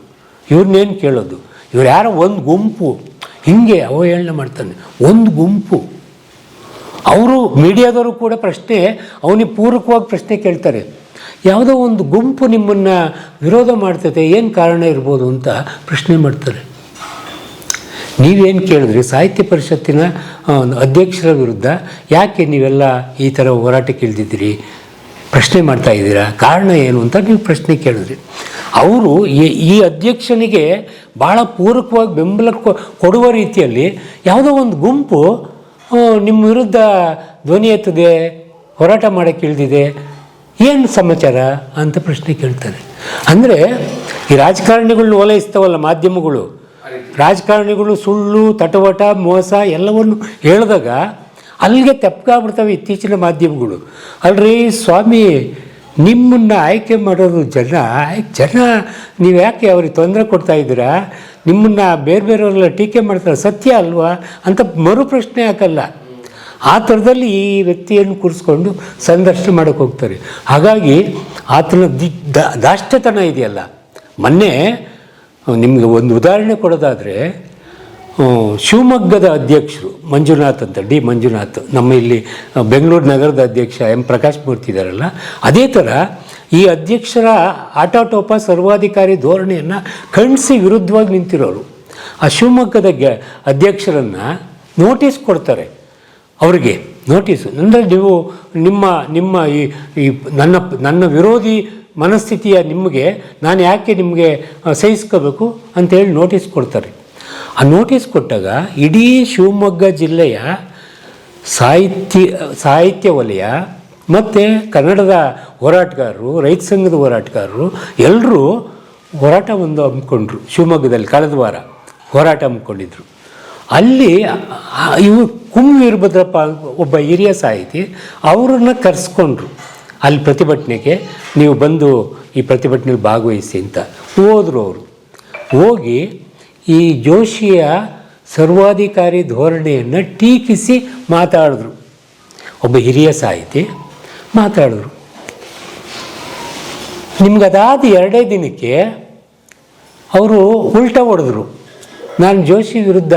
S1: ಇವ್ರನ್ನೇನು ಕೇಳೋದು? ಇವ್ರು ಯಾರೋ ಒಂದು ಗುಂಪು, ಹಿಂಗೆ ಅವಹೇಳನ ಮಾಡ್ತಾನೆ. ಒಂದು ಗುಂಪು. ಅವರು ಮೀಡಿಯಾದವರು ಕೂಡ ಪ್ರಶ್ನೆ, ಅವನಿಗೆ ಪೂರಕವಾಗಿ ಪ್ರಶ್ನೆ ಕೇಳ್ತಾರೆ. ಯಾವುದೋ ಒಂದು ಗುಂಪು ನಿಮ್ಮನ್ನು ವಿರೋಧ ಮಾಡ್ತೈತೆ, ಏನು ಕಾರಣ ಇರ್ಬೋದು ಅಂತ ಪ್ರಶ್ನೆ ಮಾಡ್ತಾರೆ. ನೀವೇನು ಕೇಳಿದ್ರಿ, ಸಾಹಿತ್ಯ ಪರಿಷತ್ತಿನ ಅಧ್ಯಕ್ಷರ ವಿರುದ್ಧ ಯಾಕೆ ನೀವೆಲ್ಲ ಈ ಥರ ಹೋರಾಟಕ್ಕೆ ಇಳಿದಿದ್ದೀರಿ? ಪ್ರಶ್ನೆ ಮಾಡ್ತಾ ಇದ್ದೀರಾ? ಕಾರಣ ಏನು ಅಂತ ನೀವು ಪ್ರಶ್ನೆ ಕೇಳಿದ್ರಿ. ಅವರು ಈ- ಅಧ್ಯಕ್ಷನಿಗೆ ಭಾಳ ಪೂರಕವಾಗಿ ಬೆಂಬಲ ಕೊಡುವ ರೀತಿಯಲ್ಲಿ ಯಾವುದೋ ಒಂದು ಗುಂಪು ನಿಮ್ಮ ವಿರುದ್ಧ ಧ್ವನಿ ಎತ್ತದೆ, ಹೋರಾಟ ಮಾಡೋಕ್ಕೆ ಇಳಿದಿದೆ ಏನು ಸಮಾಚಾರ ಅಂತ ಪ್ರಶ್ನೆ ಕೇಳ್ತಾರೆ. ಅಂದರೆ ಈ ರಾಜಕಾರಣಿಗಳನ್ನ ಓಲೈಸ್ತಾವಲ್ಲ ಮಾಧ್ಯಮಗಳು. ರಾಜಕಾರಣಿಗಳು ಸುಳ್ಳು, ತಟವಟ, ಮೋಸ ಎಲ್ಲವನ್ನು ಹೇಳಿದಾಗ ಅಲ್ಲಿಗೆ ತೆಪ್ಪಗಾಗ್ಬಿಡ್ತವೆ ಇತ್ತೀಚಿನ ಮಾಧ್ಯಮಗಳು. ಅಲ್ರಿ ಸ್ವಾಮಿ, ನಿಮ್ಮನ್ನು ಆಯ್ಕೆ ಮಾಡೋದು ಜನ ಜನ ನೀವು ಯಾಕೆ ಅವ್ರಿಗೆ ತೊಂದರೆ ಕೊಡ್ತಾ ಇದ್ದೀರಾ? ನಿಮ್ಮನ್ನು ಬೇರೆ ಬೇರೆಯವರೆಲ್ಲ ಟೀಕೆ ಮಾಡ್ತಾರೆ, ಸತ್ಯ ಅಲ್ವಾ ಅಂತ ಮರು ಪ್ರಶ್ನೆ ಹಾಕಲ್ಲ. ಆ ಥರದಲ್ಲಿ ಈ ವ್ಯಕ್ತಿಯನ್ನು ಕೂರಿಸ್ಕೊಂಡು ಸಂದರ್ಶನ ಮಾಡೋಕ್ಕೆ ಹೋಗ್ತಾರೆ. ಹಾಗಾಗಿ ಆತನ ದಿ ದಾಷ್ಟತನ ಇದೆಯಲ್ಲ. ಮೊನ್ನೆ ನಿಮಗೆ ಒಂದು ಉದಾಹರಣೆ ಕೊಡೋದಾದರೆ ಶಿವಮೊಗ್ಗದ ಅಧ್ಯಕ್ಷರು ಮಂಜುನಾಥ್ ಅಂತ, ಡಿ ಮಂಜುನಾಥ್, ನಮ್ಮ ಇಲ್ಲಿ ಬೆಂಗಳೂರು ನಗರದ ಅಧ್ಯಕ್ಷ ಎಂ ಪ್ರಕಾಶ್ ಮೂರ್ತಿ ಇದ್ದಾರಲ್ಲ, ಅದೇ ಥರ ಈ ಅಧ್ಯಕ್ಷರ ಆಟಾಟೋಪ ಸರ್ವಾಧಿಕಾರಿ ಧೋರಣೆಯನ್ನು ಖಂಡಿಸಿ ವಿರುದ್ಧವಾಗಿ ನಿಂತಿರೋರು. ಆ ಶಿವಮೊಗ್ಗದ ಗ್ಯಾ ಅಧ್ಯಕ್ಷರನ್ನು ನೋಟಿಸ್ ಕೊಡ್ತಾರೆ. ಅವರಿಗೆ ನೋಟಿಸ್ ಅಂದರೆ ನೀವು ನಿಮ್ಮ ನಿಮ್ಮ ಈ ಈ ನನ್ನ ನನ್ನ ವಿರೋಧಿ ಮನಸ್ಥಿತಿಯ ನಿಮಗೆ ನಾನು ಯಾಕೆ ನಿಮಗೆ ಸಹಿಸ್ಕೋಬೇಕು ಅಂತೇಳಿ ನೋಟಿಸ್ ಕೊಡ್ತಾರೆ. ಆ ನೋಟಿಸ್ ಕೊಟ್ಟಾಗ ಇಡೀ ಶಿವಮೊಗ್ಗ ಜಿಲ್ಲೆಯ ಸಾಹಿತ್ಯ ಸಾಹಿತ್ಯ ವಲಯ ಮತ್ತು ಕನ್ನಡದ ಹೋರಾಟಗಾರರು, ರೈತ ಸಂಘದ ಹೋರಾಟಗಾರರು ಎಲ್ಲರೂ ಹೋರಾಟ ಒಂದು ಹಮ್ಮಿಕೊಂಡ್ರು. ಶಿವಮೊಗ್ಗದಲ್ಲಿ ಕಳೆದ ವಾರ ಹೋರಾಟ ಹಮ್ಮಿಕೊಂಡಿದ್ರು. ಅಲ್ಲಿ ಇವು ಕುಂ ವೀರಭದ್ರಪ್ಪ ಒಬ್ಬ ಹಿರಿಯ ಸಾಹಿತಿ, ಅವರನ್ನು ಕರೆಸ್ಕೊಂಡ್ರು. ಅಲ್ಲಿ ಪ್ರತಿಭಟನೆಗೆ ನೀವು ಬಂದು ಈ ಪ್ರತಿಭಟನೆಯಲ್ಲಿ ಭಾಗವಹಿಸಿ ಅಂತ ಹೋದರು ಅವರು. ಹೋಗಿ ಈ ಜೋಶಿಯ ಸರ್ವಾಧಿಕಾರಿ ಧೋರಣೆಯನ್ನು ಟೀಕಿಸಿ ಮಾತಾಡಿದ್ರು. ಒಬ್ಬ ಹಿರಿಯ ಸಾಹಿತಿ ಮಾತಾಡಿದ್ರು. ನಿಮ್ಗದಾದ ಎರಡೇ ದಿನಕ್ಕೆ ಅವರು ಉಲ್ಟಾ ಹೊಡೆದ್ರು. ನಾನು ಜೋಶಿ ವಿರುದ್ಧ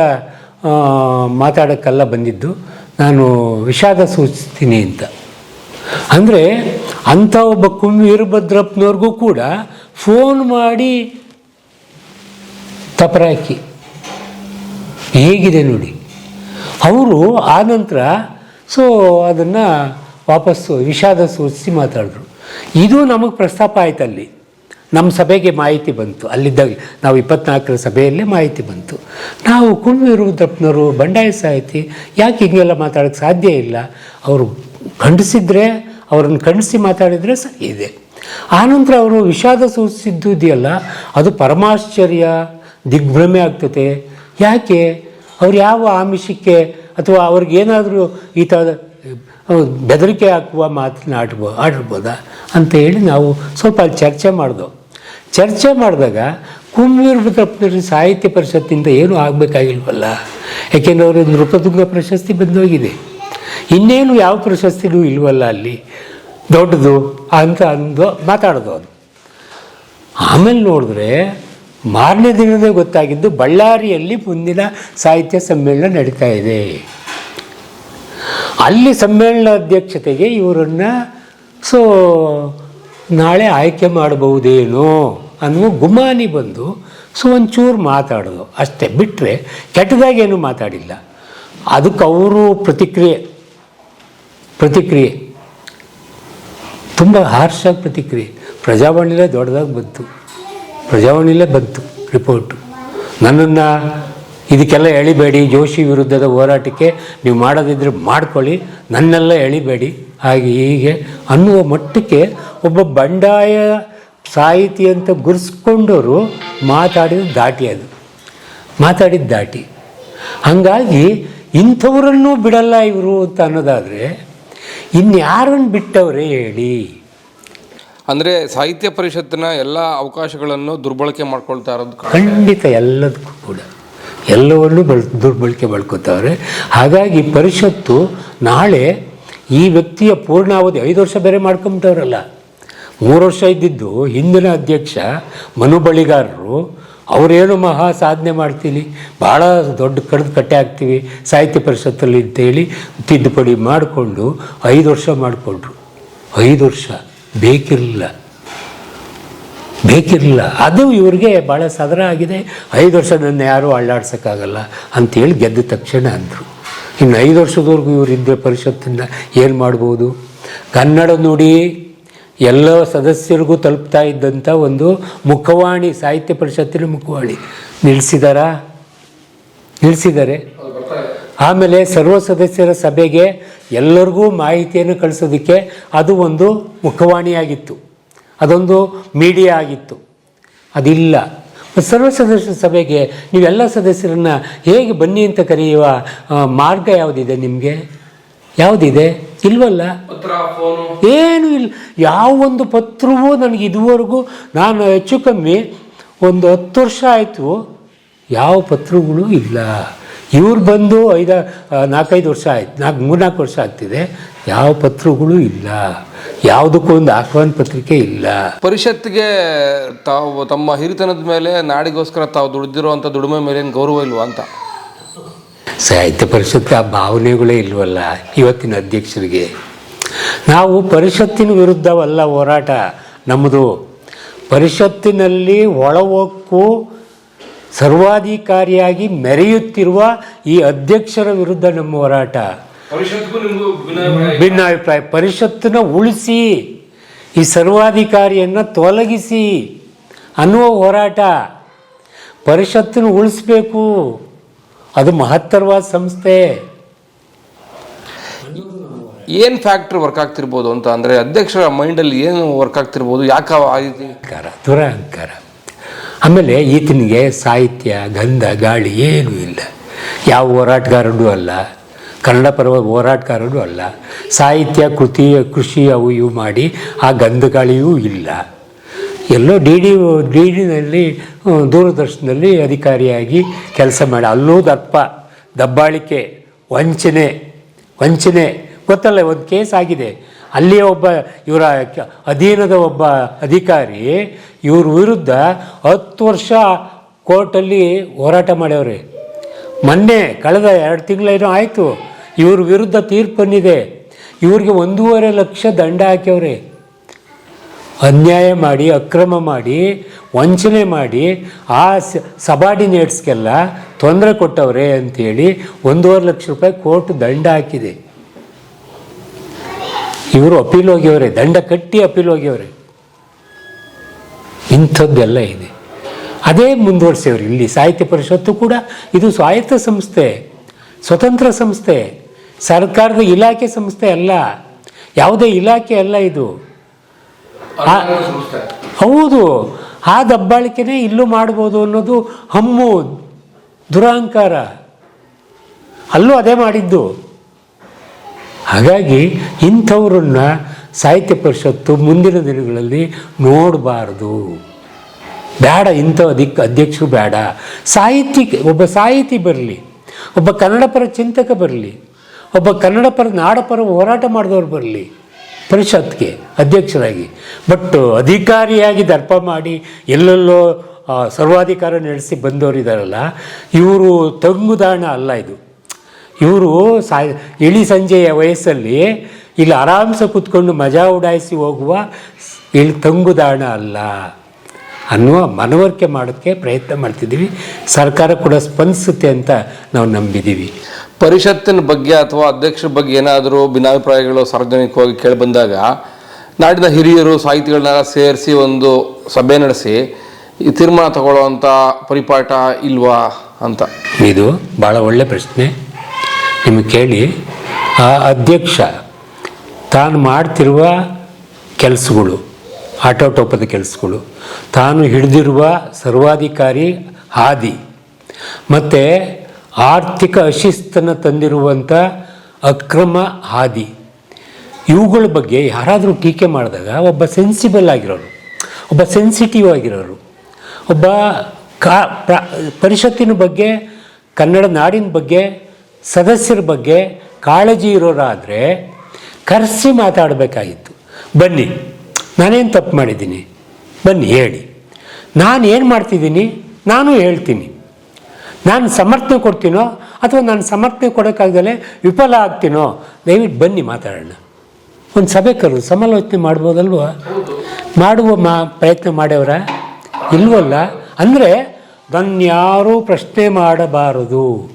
S1: ಮಾತಾಡೋಕ್ಕೆಲ್ಲ ಬಂದಿದ್ದು. ನಾನು ವಿಷಾದ ಸೂಚಿಸ್ತೀನಿ ಅಂತ. ಅಂದರೆ ಅಂಥ ಒಬ್ಬ ಕುಂ ವೀರಭದ್ರಪ್ಪನವ್ರಿಗೂ ಕೂಡ ಫೋನ್ ಮಾಡಿ ತಪರಾಕಿ. ಹೇಗಿದೆ ನೋಡಿ. ಅವರು ಆನಂತರ ಸೊ ಅದನ್ನು ವಾಪಸ್ಸು ವಿಷಾದ ಸೂಚಿಸಿ ಮಾತಾಡಿದ್ರು ಇದು ನಮಗೆ ಪ್ರಸ್ತಾಪ ಆಯ್ತು ಅಲ್ಲಿ ನಮ್ಮ ಸಭೆಗೆ ಮಾಹಿತಿ ಬಂತು. ಅಲ್ಲಿದ್ದಾಗ ನಾವು ಇಪ್ಪತ್ನಾಲ್ಕರ ಸಭೆಯಲ್ಲೇ ಮಾಹಿತಿ ಬಂತು. ನಾವು ಕುಂಭ ರುದ್ರಪ್ಪನವರು, ಬಂಡಾಯ ಸಾಹಿತಿ, ಯಾಕೆ ಹಿಂಗೆಲ್ಲ ಮಾತಾಡೋಕ್ಕೆ ಸಾಧ್ಯ ಇಲ್ಲ? ಅವರು ಖಂಡಿಸಿದ್ರೆ, ಅವರನ್ನು ಖಂಡಿಸಿ ಮಾತಾಡಿದರೆ ಸರಿ ಇದೆ. ಆನಂತರ ಅವರು ವಿಷಾದ ಸೂಚಿಸಿದ್ದು ಇದೆಯಲ್ಲ, ಅದು ಪರಮಾಶ್ಚರ್ಯ, ದಿಗ್ಭ್ರಮೆ ಆಗ್ತದೆ. ಯಾಕೆ? ಅವ್ರು ಯಾವ ಆಮಿಷಕ್ಕೆ ಅಥವಾ ಅವ್ರಿಗೇನಾದರೂ ಈ ಥರದ ಬೆದರಿಕೆ ಹಾಕುವ ಮಾತನ್ನ ಆಡ್ಬೋ, ಆಡಿರ್ಬೋದಾ? ಅಂತ ಹೇಳಿ ನಾವು ಸ್ವಲ್ಪ ಅಲ್ಲಿ ಚರ್ಚೆ ಮಾಡಿದೆವು ಚರ್ಚೆ ಮಾಡಿದಾಗ ಕುಂವೀರಭದ್ರಪ್ಪನವ್ರ ಸಾಹಿತ್ಯ ಪರಿಷತ್ತಿಂದ ಏನೂ ಆಗಬೇಕಾಗಿಲ್ವಲ್ಲ? ಯಾಕೆಂದರೆ ಅವರು ನೃಪತುಂಗ ಪ್ರಶಸ್ತಿ ಬಂದೋಗಿದೆ. ಇನ್ನೇನು ಯಾವ ಪ್ರಶಸ್ತಿನೂ ಇಲ್ವಲ್ಲ ಅಲ್ಲಿ? ದೊಡ್ಡದು ಅಂತ ಅಂದು ಮಾತಾಡೋದು ಅದು ಆಮೇಲೆ ನೋಡಿದ್ರೆ ಮಾರನೇ ದಿನದೇ ಗೊತ್ತಾಗಿದ್ದು ಬಳ್ಳಾರಿಯಲ್ಲಿ ಮುಂದಿನ ಸಾಹಿತ್ಯ ಸಮ್ಮೇಳನ ನಡೀತಾ ಇದೆ. ಅಲ್ಲಿ ಸಮ್ಮೇಳನ ಅಧ್ಯಕ್ಷತೆಗೆ ಇವರನ್ನು, ಸೊ ನಾಳೆ ಆಯ್ಕೆ ಮಾಡಬಹುದೇನೋ ಅನ್ನುವ ಗುಮಾನಿ ಬಂದು ಸೊ ಒಂಚೂರು ಮಾತಾಡೋದು. ಅಷ್ಟೇ ಬಿಟ್ಟರೆ ಕೆಟ್ಟದಾಗೇನು ಮಾತಾಡಿಲ್ಲ. ಅದಕ್ಕೆ ಅವರು ಪ್ರತಿಕ್ರಿಯೆ ಪ್ರತಿಕ್ರಿಯೆ. ತುಂಬ ಹಾರ್ಷಾಗಿ ಪ್ರತಿಕ್ರಿಯೆ. ಪ್ರಜಾವಾಣಿಲೇ ದೊಡ್ಡದಾಗಿ ಬಂತು. ಪ್ರಜಾವಾಣಿಲೇ ಬಂತು ರಿಪೋರ್ಟು. ನನ್ನನ್ನು ಇದಕ್ಕೆಲ್ಲ ಎಳಿಬೇಡಿ, ಜೋಶಿ ವಿರುದ್ಧದ ಹೋರಾಟಕ್ಕೆ ನೀವು ಮಾಡೋದಿದ್ರೆ ಮಾಡ್ಕೊಳ್ಳಿ. ನನ್ನೆಲ್ಲ ಎಳಿಬೇಡಿ. ಹಾಗೆ ಹೀಗೆ ಅನ್ನುವ ಮಟ್ಟಕ್ಕೆ ಒಬ್ಬ ಬಂಡಾಯ ಸಾಹಿತಿ ಅಂತ ಗುರ್ಸ್ಕೊಂಡವರು ಮಾತಾಡಿದ ದಾಟಿ ಅದು. ಮಾತಾಡಿದ ದಾಟಿ. ಹಾಗಾಗಿ ಇಂಥವರನ್ನು ಬಿಡಲ್ಲ ಇವರು ಅಂತ ಅನ್ನೋದಾದರೆ ಇನ್ಯಾರನ್ನು ಬಿಟ್ಟವ್ರೆ ಹೇಳಿ?
S3: ಅಂದರೆ ಸಾಹಿತ್ಯ ಪರಿಷತ್ತಿನ ಎಲ್ಲ ಅವಕಾಶಗಳನ್ನು ದುರ್ಬಳಕೆ ಮಾಡ್ಕೊಳ್ತಾ ಇರೋದು
S1: ಖಂಡಿತ ಎಲ್ಲದಕ್ಕೂ ಕೂಡ. ಎಲ್ಲವನ್ನೂ ಬಳ ದುರ್ಬಳಕೆ ಮಾಡ್ಕೋತಾವ್ರೆ ಹಾಗಾಗಿ ಪರಿಷತ್ತು ನಾಳೆ ಈ ವ್ಯಕ್ತಿಯ ಪೂರ್ಣಾವಧಿ ಐದು ವರ್ಷ ಬೇರೆ ಮಾಡ್ಕೊಂಬಿಟ್ಟವ್ರಲ್ಲ. ಮೂರು ವರ್ಷ ಇದ್ದಿದ್ದು ಹಿಂದಿನ ಅಧ್ಯಕ್ಷ, ಮನು ಬಳಿಗಾರರು, ಅವರೇನು ಮಹಾ ಸಾಧನೆ ಮಾಡ್ತೀನಿ ಭಾಳ ದೊಡ್ಡ ಕಡ್ದು ಕಟ್ಟೆ ಹಾಕ್ತೀವಿ, ಸಾಹಿತ್ಯ ಪರಿಷತ್ತಲ್ಲಿ ಅಂತೇಳಿ ತಿದ್ದುಪಡಿ ಮಾಡಿಕೊಂಡು ಐದು ವರ್ಷ ಮಾಡಿಕೊಂಡ್ರು. ಐದು ವರ್ಷ. ಬೇಕಿರಲಿಲ್ಲ. ಬೇಕಿರಲಿಲ್ಲ. ಅದು ಇವ್ರಿಗೆ ಭಾಳ ಸದರ ಆಗಿದೆ. ಐದು ವರ್ಷ ನನ್ನ ಯಾರೂ ಅಳ್ಳಾಡ್ಸೋಕ್ಕಾಗಲ್ಲ ಅಂತೇಳಿ ಗೆದ್ದ ತಕ್ಷಣ ಅಂದರು. ಇನ್ನು ಐದು ವರ್ಷದವರೆಗೂ ಇವರಿದ್ದ ಪರಿಷತ್ತಿಂದ ಏನು ಮಾಡ್ಬೋದು? ಕನ್ನಡ ನುಡಿ ಎಲ್ಲ ಸದಸ್ಯರಿಗೂ ತಲುಪ್ತಾ ಇದ್ದಂಥ ಒಂದು ಮುಖವಾಣಿ, ಸಾಹಿತ್ಯ ಪರಿಷತ್ತಿನ ಮುಖವಾಣಿ. ನಿಲ್ಲಿಸಿದಾರಾ ನಿಲ್ಲಿಸಿದ್ದಾರೆ ಆಮೇಲೆ ಸರ್ವ ಸದಸ್ಯರ ಸಭೆಗೆ ಎಲ್ಲರಿಗೂ ಮಾಹಿತಿಯನ್ನು ಕಳಿಸೋದಕ್ಕೆ ಅದು ಒಂದು ಮುಖವಾಣಿಯಾಗಿತ್ತು. ಅದೊಂದು ಮೀಡಿಯಾ ಆಗಿತ್ತು. ಅದಿಲ್ಲ. ಸರ್ವ ಸದಸ್ಯರ ಸಭೆಗೆ ನೀವೆಲ್ಲ ಸದಸ್ಯರನ್ನು ಹೇಗೆ ಬನ್ನಿ ಅಂತ ಕರೆಯುವ ಮಾರ್ಗ ಯಾವುದಿದೆ ನಿಮಗೆ? ಯಾವುದಿದೆ? ಇಲ್ವಲ್ಲ? ಏನು ಇಲ್ಲ. ಯಾವ ಒಂದು ಪತ್ರವೂ ನನಗೆ ಇದುವರೆಗೂ ನಾನು ಹೆಚ್ಚು ಕಮ್ಮಿ ಒಂದು ಹತ್ತು ವರ್ಷ ಆಯಿತು. ಯಾವ ಪತ್ರಗಳು ಇಲ್ಲ. ಇವ್ರು ಬಂದು ಐದ ನಾಲ್ಕೈದು ವರ್ಷ ಆಯ್ತು ನಾಲ್ಕು ಮೂರು ನಾಲ್ಕು ವರ್ಷ ಆಗ್ತಿದೆ. ಯಾವ ಪತ್ರಗಳು ಇಲ್ಲ. ಯಾವುದಕ್ಕೂ ಒಂದು ಆಹ್ವಾನ ಪತ್ರಿಕೆ ಇಲ್ಲ.
S3: ಪರಿಷತ್ಗೆ ತಾವು ತಮ್ಮ ಹಿರಿತನದ ಮೇಲೆ ನಾಡಿಗೋಸ್ಕರ ತಾವು ದುಡಿದಿರುವಂಥ ದುಡಿಮೆ ಮೇಲೆ ಏನು ಗೌರವ ಇಲ್ವಾ ಅಂತ?
S1: ಸಾಹಿತ್ಯ ಪರಿಷತ್ತು ಆ ಭಾವನೆಗಳೇ ಇಲ್ವಲ್ಲ ಇವತ್ತಿನ ಅಧ್ಯಕ್ಷರಿಗೆ? ನಾವು ಪರಿಷತ್ತಿನ ವಿರುದ್ಧವಲ್ಲ ಹೋರಾಟ ನಮ್ಮದು ಪರಿಷತ್ತಿನಲ್ಲಿ ಒಳಹೊಕ್ಕು ಸರ್ವಾಧಿಕಾರಿಯಾಗಿ ಮೆರೆಯುತ್ತಿರುವ ಈ ಅಧ್ಯಕ್ಷರ ವಿರುದ್ಧ ನಮ್ಮ ಹೋರಾಟ. ಭಿನ್ನಾಭಿಪ್ರಾಯ ಪರಿಷತ್ತನ್ನ ಉಳಿಸಿ ಈ ಸರ್ವಾಧಿಕಾರಿಯನ್ನು ತೊಲಗಿಸಿ ಅನ್ನುವ ಹೋರಾಟ. ಪರಿಷತ್ತನ್ನು ಉಳಿಸ್ಬೇಕು. ಅದು ಮಹತ್ತರವಾದ ಸಂಸ್ಥೆ.
S3: ಏನು ಫ್ಯಾಕ್ಟ್ರಿ ವರ್ಕ್ ಆಗ್ತಿರ್ಬೋದು ಅಂತ ಅಂದರೆ ಅಧ್ಯಕ್ಷರ ಮೈಂಡಲ್ಲಿ ಏನು ವರ್ಕ್ ಆಗ್ತಿರ್ಬೋದು? ಯಾಕೆ
S1: ಅಹಂಕಾರ ದುರಹಂಕಾರ. ಆಮೇಲೆ ಈತನಿಗೆ ಸಾಹಿತ್ಯ ಗಂಧ ಗಾಳಿ ಏನೂ ಇಲ್ಲ. ಯಾವ ಹೋರಾಟಗಾರನೂ ಅಲ್ಲ. ಕನ್ನಡ ಪರವಾಗಿ ಹೋರಾಟಗಾರನೂ ಅಲ್ಲ. ಸಾಹಿತ್ಯ ಕೃತಿ ಕೃಷಿ ಅವು ಇವು ಮಾಡಿ ಆ ಗಂಧ ಗಾಳಿಯೂ ಇಲ್ಲ. ಎಲ್ಲೋ ಡಿ ಡಿ ಡಿ ಡಿನಲ್ಲಿ ದೂರದರ್ಶನದಲ್ಲಿ ಅಧಿಕಾರಿಯಾಗಿ ಕೆಲಸ ಮಾಡಿ. ಅಲ್ಲೂ ದಪ್ಪ, ದಬ್ಬಾಳಿಕೆ, ವಂಚನೆ ವಂಚನೆ. ಗೊತ್ತಲ್ಲ, ಒಂದು ಕೇಸ್ ಆಗಿದೆ. ಅಲ್ಲಿ ಒಬ್ಬ, ಇವರ ಅಧೀನದ ಒಬ್ಬ ಅಧಿಕಾರಿ, ಇವ್ರ ವಿರುದ್ಧ ಹತ್ತು ವರ್ಷ ಕೋರ್ಟಲ್ಲಿ ಹೋರಾಟ ಮಾಡ್ಯವ್ರೆ. ಮೊನ್ನೆ ಕಳೆದ ಎರಡು ತಿಂಗಳೇನೋ ಆಯಿತು. ಇವ್ರ ವಿರುದ್ಧ ತೀರ್ಪು ಬಂದಿದೆ ಇವ್ರಿಗೆ ಒಂದೂವರೆ ಲಕ್ಷ ದಂಡ ಹಾಕ್ಯವ್ರೆ. ಅನ್ಯಾಯ ಮಾಡಿ, ಅಕ್ರಮ ಮಾಡಿ, ವಂಚನೆ ಮಾಡಿ, ಆ ಸಬಾರ್ಡಿನೇಟ್ಸ್ಗೆಲ್ಲ ತೊಂದರೆ ಕೊಟ್ಟವ್ರೆ ಅಂಥೇಳಿ ಒಂದೂವರೆ ಲಕ್ಷ ರೂಪಾಯಿ ಕೋರ್ಟ್ ದಂಡ ಹಾಕಿದೆ. ಇವರು ಅಪೀಲ್ ಹೋಗ್ಯವ್ರೆ ದಂಡ ಕಟ್ಟಿ ಅಪೀಲ್ ಹೋಗ್ಯವ್ರೆ ಇಂಥದ್ದೆಲ್ಲ ಇದೆ. ಅದೇ ಮುಂದುವರ್ಸ್ಯವ್ರು ಇಲ್ಲಿ ಸಾಹಿತ್ಯ ಪರಿಷತ್ತು ಕೂಡ, ಇದು ಸ್ವಾಯತ್ತ ಸಂಸ್ಥೆ, ಸ್ವತಂತ್ರ ಸಂಸ್ಥೆ, ಸರ್ಕಾರದ ಇಲಾಖೆ ಸಂಸ್ಥೆ ಅಲ್ಲ, ಯಾವುದೇ ಇಲಾಖೆ ಅಲ್ಲ ಇದು. ಹೌದು. ಆ ದಬ್ಬಾಳಿಕೆನೇ ಇಲ್ಲೂ ಮಾಡ್ಬೋದು ಅನ್ನೋದು ಹಮ್ಮು ದುರಹಂಕಾರ ಅಲ್ಲೂ ಅದೇ ಮಾಡಿದ್ದು. ಹಾಗಾಗಿ ಇಂಥವ್ರನ್ನ ಸಾಹಿತ್ಯ ಪರಿಷತ್ತು ಮುಂದಿನ ದಿನಗಳಲ್ಲಿ ನೋಡಬಾರ್ದು. ಬೇಡ ಇಂಥ ಅಧಿಕ ಅಧ್ಯಕ್ಷರು ಬೇಡ ಸಾಹಿತಿ ಒಬ್ಬ ಸಾಹಿತಿ ಬರಲಿ ಒಬ್ಬ ಕನ್ನಡ ಪರ ಚಿಂತಕ ಬರಲಿ ಒಬ್ಬ ಕನ್ನಡ ಪರ ನಾಡಪರ ಹೋರಾಟ ಮಾಡಿದವ್ರು ಬರಲಿ ಪರಿಷತ್ಗೆ ಅಧ್ಯಕ್ಷರಾಗಿ. ಬಟ್ ಅಧಿಕಾರಿಯಾಗಿ ದರ್ಪ ಮಾಡಿ ಎಲ್ಲೆಲ್ಲೋ ಸರ್ವಾಧಿಕಾರ ನಡೆಸಿ ಬಂದವರಿದ್ದಾರಲ್ಲ ಇವರು ತಂಗುದಾಣ ಅಲ್ಲ ಇದು. ಇವರು ಸಾ, ಇಳಿ ಸಂಜೆಯ ವಯಸ್ಸಲ್ಲಿ ಇಲ್ಲಿ ಆರಾಮ್ಸೆ ಕೂತ್ಕೊಂಡು ಮಜಾ ಉಡಾಯಿಸಿ ಹೋಗುವ ಇಲ್ಲಿ ತಂಗುದಾಣ ಅಲ್ಲ. ಅನ್ನುವ ಮನವರಿಕೆ ಮಾಡೋಕ್ಕೆ ಪ್ರಯತ್ನ ಮಾಡ್ತಿದ್ದೀವಿ. ಸರ್ಕಾರ ಕೂಡ ಸ್ಪಂದಿಸುತ್ತೆ ಅಂತ ನಾವು ನಂಬಿದ್ದೀವಿ.
S3: ಪರಿಷತ್ತಿನ ಬಗ್ಗೆ ಅಥವಾ ಅಧ್ಯಕ್ಷರ ಬಗ್ಗೆ ಏನಾದರೂ ಭಿನ್ನಾಭಿಪ್ರಾಯಗಳು ಸಾರ್ವಜನಿಕವಾಗಿ ಕೇಳಿಬಂದಾಗ ನಾಡಿನ ಹಿರಿಯರು ಸಾಹಿತಿಗಳನ್ನೆಲ್ಲ ಸೇರಿಸಿ ಒಂದು ಸಭೆ ನಡೆಸಿ ಈ ತೀರ್ಮಾನ ತಗೊಳ್ಳುವಂಥ ಪರಿಪಾಠ ಇಲ್ವಾ ಅಂತ.
S1: ಇದು ಭಾಳ ಒಳ್ಳೆ ಪ್ರಶ್ನೆ. ನಿಮಗೆ ಕೇಳಿ ಆ ಅಧ್ಯಕ್ಷ ತಾನು ಮಾಡ್ತಿರುವ ಕೆಲಸಗಳು ಆಟೋಟೋಪದ ಕೆಲಸಗಳು. ತಾನು ಹಿಡಿದಿರುವ ಸರ್ವಾಧಿಕಾರಿ ಹಾದಿ ಮತ್ತು ಆರ್ಥಿಕ ಅಶಿಸ್ತನ್ನು ತಂದಿರುವಂಥ ಅಕ್ರಮ ಹಾದಿ ಇವುಗಳ ಬಗ್ಗೆ ಯಾರಾದರೂ ಟೀಕೆ ಮಾಡಿದಾಗ ಒಬ್ಬ ಸೆನ್ಸಿಬಲ್ ಆಗಿರೋರು, ಒಬ್ಬ ಸೆನ್ಸಿಟಿವ್ ಆಗಿರೋರು, ಒಬ್ಬ ಕಾ, ಪ್ರ- ಪರಿಷತ್ತಿನ ಬಗ್ಗೆ, ಕನ್ನಡ ನಾಡಿನ ಬಗ್ಗೆ, ಸದಸ್ಯರ ಬಗ್ಗೆ ಕಾಳಜಿ ಇರೋರಾದರೆ ಕರೆಸಿ ಮಾತಾಡಬೇಕಾಗಿತ್ತು. ಬನ್ನಿ. ನಾನೇನು ತಪ್ಪು ಮಾಡಿದ್ದೀನಿ? ಬನ್ನಿ, ಹೇಳಿ. ನಾನು ಏನು ಮಾಡ್ತಿದ್ದೀನಿ? ನಾನು ಹೇಳ್ತೀನಿ. ನಾನು ಸಮರ್ಥನೆ ಕೊಡ್ತೀನೋ ಅಥವಾ ನಾನು ಸಮರ್ಥನೆ ಕೊಡೋಕ್ಕಾಗ್ದಲೇ ವಿಫಲ ಆಗ್ತೀನೋ, ದಯವಿಟ್ಟು ಬನ್ನಿ ಮಾತಾಡೋಣ. ಒಂದು ಸಭೆ ಕರೆದು ಸಮಾಲೋಚನೆ ಮಾಡ್ಬೋದಲ್ವ? ಮಾಡುವ ಮಾ, ಪ್ರಯತ್ನ ಮಾಡ್ಯವ್ರ? ಇಲ್ವಲ್ಲ? ಅಂದರೆ ನನ್ನ ಯಾರೂ ಪ್ರಶ್ನೆ ಮಾಡಬಾರದು.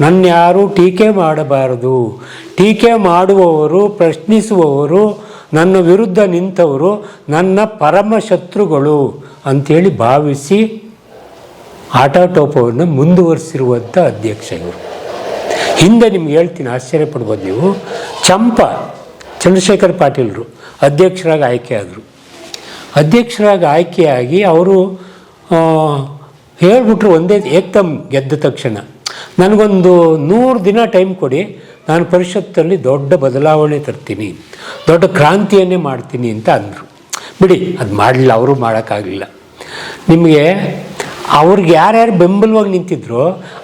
S1: ನನ್ನ ಯಾರೂ ಟೀಕೆ ಮಾಡಬಾರದು. ಟೀಕೆ ಮಾಡುವವರು, ಪ್ರಶ್ನಿಸುವವರು ನನ್ನ ವಿರುದ್ಧ ನಿಂತವರು ನನ್ನ ಪರಮ ಶತ್ರುಗಳು ಅಂಥೇಳಿ ಭಾವಿಸಿ ಆಟಾಟೋಪವನ್ನು ಮುಂದುವರಿಸಿರುವಂಥ ಅಧ್ಯಕ್ಷ ಇವರು. ಹಿಂದೆ ನಿಮ್ಗೆ ಹೇಳ್ತೀನಿ, ಆಶ್ಚರ್ಯ ಪಡ್ಬೋದು ನೀವು. ಚಂಪ, ಚಂದ್ರಶೇಖರ್ ಪಾಟೀಲರು ಅಧ್ಯಕ್ಷರಾಗಿ ಆಯ್ಕೆಯಾದರು ಅಧ್ಯಕ್ಷರಾಗಿ ಆಯ್ಕೆಯಾಗಿ ಅವರು ಹೇಳ್ಬಿಟ್ರು ಒಂದೇ ಏಕ್ದಮ್ ಗೆದ್ದ ತಕ್ಷಣ. ನನಗೊಂದು ನೂರು ದಿನ ಟೈಮ್ ಕೊಡಿ ನಾನು ಪರಿಷತ್ತಲ್ಲಿ ದೊಡ್ಡ ಬದಲಾವಣೆ ತರ್ತೀನಿ, ದೊಡ್ಡ ಕ್ರಾಂತಿಯನ್ನೇ ಮಾಡ್ತೀನಿ ಅಂತ ಅಂದರು. ಬಿಡಿ, ಅದು ಮಾಡಲಿಲ್ಲ, ಅವರು ಮಾಡೋಕ್ಕಾಗಲಿಲ್ಲ. ನಿಮಗೆ ಅವ್ರಿಗೆ ಯಾರ್ಯಾರು ಬೆಂಬಲವಾಗಿ ನಿಂತಿದ್ರು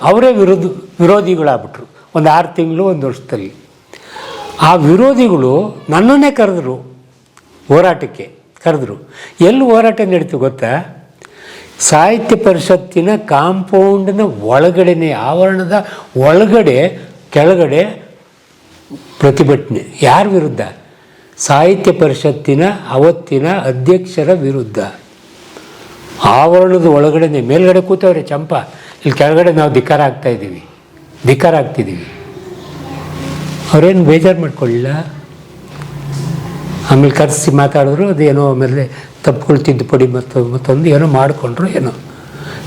S1: ಅವರೇ ವಿರೋಧ, ವಿರೋಧಿಗಳಾಗ್ಬಿಟ್ರು. ಒಂದು ಆರು ತಿಂಗಳು, ಒಂದು ವರ್ಷದಲ್ಲಿ. ಆ ವಿರೋಧಿಗಳು ನನ್ನನ್ನೇ ಕರೆದ್ರು, ಹೋರಾಟಕ್ಕೆ ಕರೆದ್ರು. ಎಲ್ಲಿ ಹೋರಾಟ ನಡೀತು ಗೊತ್ತಾ? ಸಾಹಿತ್ಯ ಪರಿಷತ್ತಿನ ಕಾಂಪೌಂಡಿನ ಒಳಗಡೆನೆ, ಆವರಣದ ಒಳಗಡೆ, ಕೆಳಗಡೆ ಪ್ರತಿಭಟನೆ. ಯಾರ ವಿರುದ್ಧ? ಸಾಹಿತ್ಯ ಪರಿಷತ್ತಿನ ಅವತ್ತಿನ ಅಧ್ಯಕ್ಷರ ವಿರುದ್ಧ. ಆವರಣದ ಒಳಗಡೆ ಮೇಲ್ಗಡೆ ಕೂತವ್ರೆ ಚಂಪ. ಇಲ್ಲಿ ಕೆಳಗಡೆ ನಾವು ಧಿಕ್ಕಾರ ಆಗ್ತಾ ಇದ್ದೀವಿ. ಧಿಕ್ಕಾರ ಆಗ್ತಿದ್ದೀವಿ. ಅವ್ರೇನು ಬೇಜಾರು ಮಾಡ್ಕೊಳ್ಳಿಲ್ಲ? ಆಮೇಲೆ ಕರೆಸಿ ಮಾತಾಡಿದ್ರು ಅದೇನೋ ಆಮೇಲೆ ತಪ್ಪುಗಳು ತಿದ್ದುಪಡಿ ಮತ್ತು ಮತ್ತೊಂದು ಏನೋ ಮಾಡಿಕೊಂಡ್ರು ಏನೋ.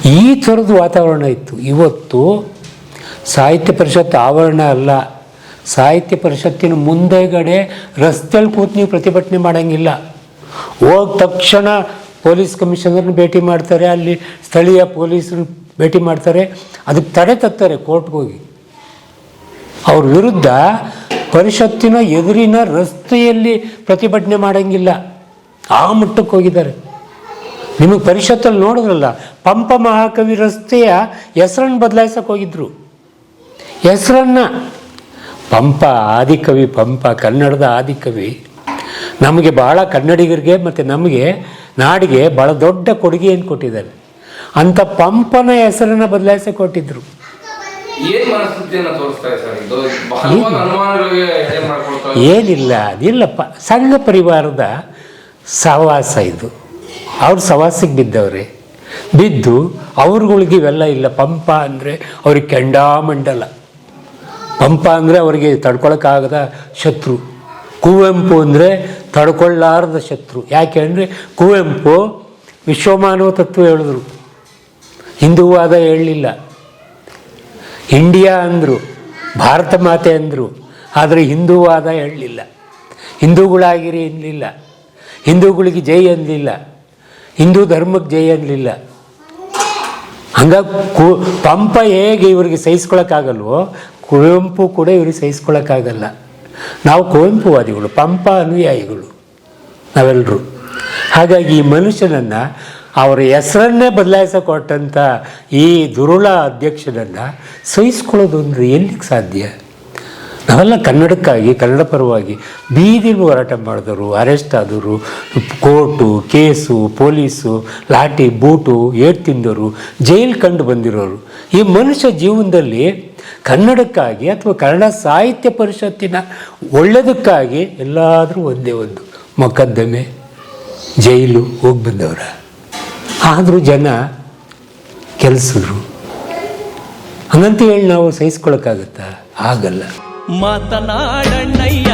S1: ಈ ಥರದ ವಾತಾವರಣ ಇತ್ತು. ಇವತ್ತು ಸಾಹಿತ್ಯ ಪರಿಷತ್ ಆವರಣ ಅಲ್ಲ. ಸಾಹಿತ್ಯ ಪರಿಷತ್ತಿನ ಮುಂದೆಗಡೆ ರಸ್ತೆಯಲ್ಲಿ ಕೂತು ನೀವು ಪ್ರತಿಭಟನೆ ಮಾಡೋಂಗಿಲ್ಲ. ಹೋದ ತಕ್ಷಣ ಪೊಲೀಸ್ ಕಮಿಷನರ್ನ ಭೇಟಿ ಮಾಡ್ತಾರೆ, ಅಲ್ಲಿ ಸ್ಥಳೀಯ ಪೊಲೀಸರು ಭೇಟಿ ಮಾಡ್ತಾರೆ, ಅದಕ್ಕೆ ತಡೆ ತತ್ತಾರೆ ಕೋರ್ಟ್ಗೆ ಹೋಗಿ. ಅವ್ರ ವಿರುದ್ಧ ಪರಿಷತ್ತಿನ ಎದುರಿನ ರಸ್ತೆಯಲ್ಲಿ ಪ್ರತಿಭಟನೆ ಮಾಡೋಂಗಿಲ್ಲ. ಆ ಮಟ್ಟಕ್ಕೆ ಹೋಗಿದ್ದಾರೆ. ನಿಮಗೆ ಪರಿಷತ್ತಲ್ಲಿ ನೋಡಿದ್ರಲ್ಲ, ಪಂಪ ಮಹಾಕವಿ ರಸ್ತೆಯ ಹೆಸರನ್ನು ಬದಲಾಯಿಸಕ್ಕೆ ಹೋಗಿದ್ರು. ಹೆಸರನ್ನು ಪಂಪ ಆದಿಕವಿ ಪಂಪ ಕನ್ನಡದ ಆದಿಕವಿ. ನಮಗೆ ಭಾಳ ಕನ್ನಡಿಗರಿಗೆ ಮತ್ತು ನಮಗೆ ನಾಡಿಗೆ ಭಾಳ ದೊಡ್ಡ ಕೊಡುಗೆಯನ್ನು ಕೊಟ್ಟಿದ್ದಾರೆ. ಅಂಥ ಪಂಪನ ಹೆಸರನ್ನು ಬದಲಾಯಿಸಿ ಕೊಟ್ಟಿದ್ರು. ಏನಿಲ್ಲ ಅದಿಲ್ಲಪ್ಪ. ಸಂಘ ಪರಿವಾರದ ಸಹವಾಸ ಇದು. ಅವ್ರ ಸಹವಾಸಕ್ಕೆ ಬಿದ್ದವ್ರೆ. ಬಿದ್ದು ಅವ್ರಗಳಿಗೆ ಇವೆಲ್ಲ ಇಲ್ಲ. ಪಂಪ ಅಂದರೆ ಅವ್ರಿಗೆ ಕೆಂಡಾಮಂಡಲ. ಪಂಪ ಅಂದರೆ ಅವರಿಗೆ ತಡ್ಕೊಳಕ್ಕಾಗದ ಶತ್ರು. ಕುವೆಂಪು ಅಂದರೆ ತಡ್ಕೊಳ್ಳಾರದ ಶತ್ರು. ಯಾಕೆ ಅಂದರೆ ಕುವೆಂಪು ವಿಶ್ವಮಾನವ ತತ್ವ ಹೇಳಿದ್ರು. ಹಿಂದೂವಾದ ಹೇಳಲಿಲ್ಲ. ಇಂಡಿಯಾ ಅಂದರು, ಭಾರತ ಮಾತೆ ಅಂದರು, ಆದರೆ ಹಿಂದೂವಾದ ಹೇಳಲಿಲ್ಲ. ಹಿಂದೂಗಳಾಗಿರಿ ಅನ್ನಲಿಲ್ಲ. ಹಿಂದೂಗಳಿಗೆ ಜೈ ಅನ್ನಲಿಲ್ಲ. ಹಿಂದೂ ಧರ್ಮಕ್ಕೆ ಜೈ ಅನ್ನಲಿಲ್ಲ. ಹಂಗಾಗಿ ಕು ಪಂಪ ಹೇಗೆ ಇವರಿಗೆ ಸಹಿಸ್ಕೊಳಕ್ಕಾಗಲ್ವೋ, ಕುವೆಂಪು ಕೂಡ ಇವ್ರಿಗೆ ಸಹಿಸ್ಕೊಳಕ್ಕಾಗಲ್ಲ. ನಾವು ಕುವೆಂಪುವಾದಿಗಳು, ಪಂಪ ಅನುಯಾಯಿಗಳು ನಾವೆಲ್ಲರೂ ಹಾಗಾಗಿ ಈ ಮನುಷ್ಯನನ್ನು ಅವರ ಹೆಸರನ್ನೇ ಬದಲಾಯಿಸಕ್ಕೆ ಕೊಟ್ಟಂಥ ಈ ದುರುಳ ಅಧ್ಯಕ್ಷನನ್ನು ಸಹಿಸ್ಕೊಳ್ಳೋದು ಅಂದರೆ ಎಲ್ಲಿಗೆ ಸಾಧ್ಯ? ನಾವೆಲ್ಲ ಕನ್ನಡಕ್ಕಾಗಿ, ಕನ್ನಡ ಪರವಾಗಿ ಬೀದಿಲಿ ಹೋರಾಟ ಮಾಡಿದವರು, ಅರೆಸ್ಟ್ ಆದವರು, court, case, police, lathi, boot eight ತಿಂದವರು, ಜೈಲ್ ಕಂಡು ಬಂದಿರೋರು. ಈ ಮನುಷ್ಯ ಜೀವನದಲ್ಲಿ ಕನ್ನಡಕ್ಕಾಗಿ ಅಥವಾ ಕನ್ನಡ ಸಾಹಿತ್ಯ ಪರಿಷತ್ತಿನ ಒಳ್ಳೆಯದಕ್ಕಾಗಿ ಎಲ್ಲಾದರೂ ಒಂದೇ ಒಂದು ಮೊಕದ್ದಮೆ, ಜೈಲು ಹೋಗಿ ಬಂದವರ. ಆದರೂ ಜನ ಕೆಲಸರು. ಹಂಗಂತ ಹೇಳಿ ನಾವು ಸಹಿಸ್ಕೊಳಕ್ಕಾಗತ್ತಾ? ಆಗಲ್ಲ.
S4: మాతనాడన్నయ్య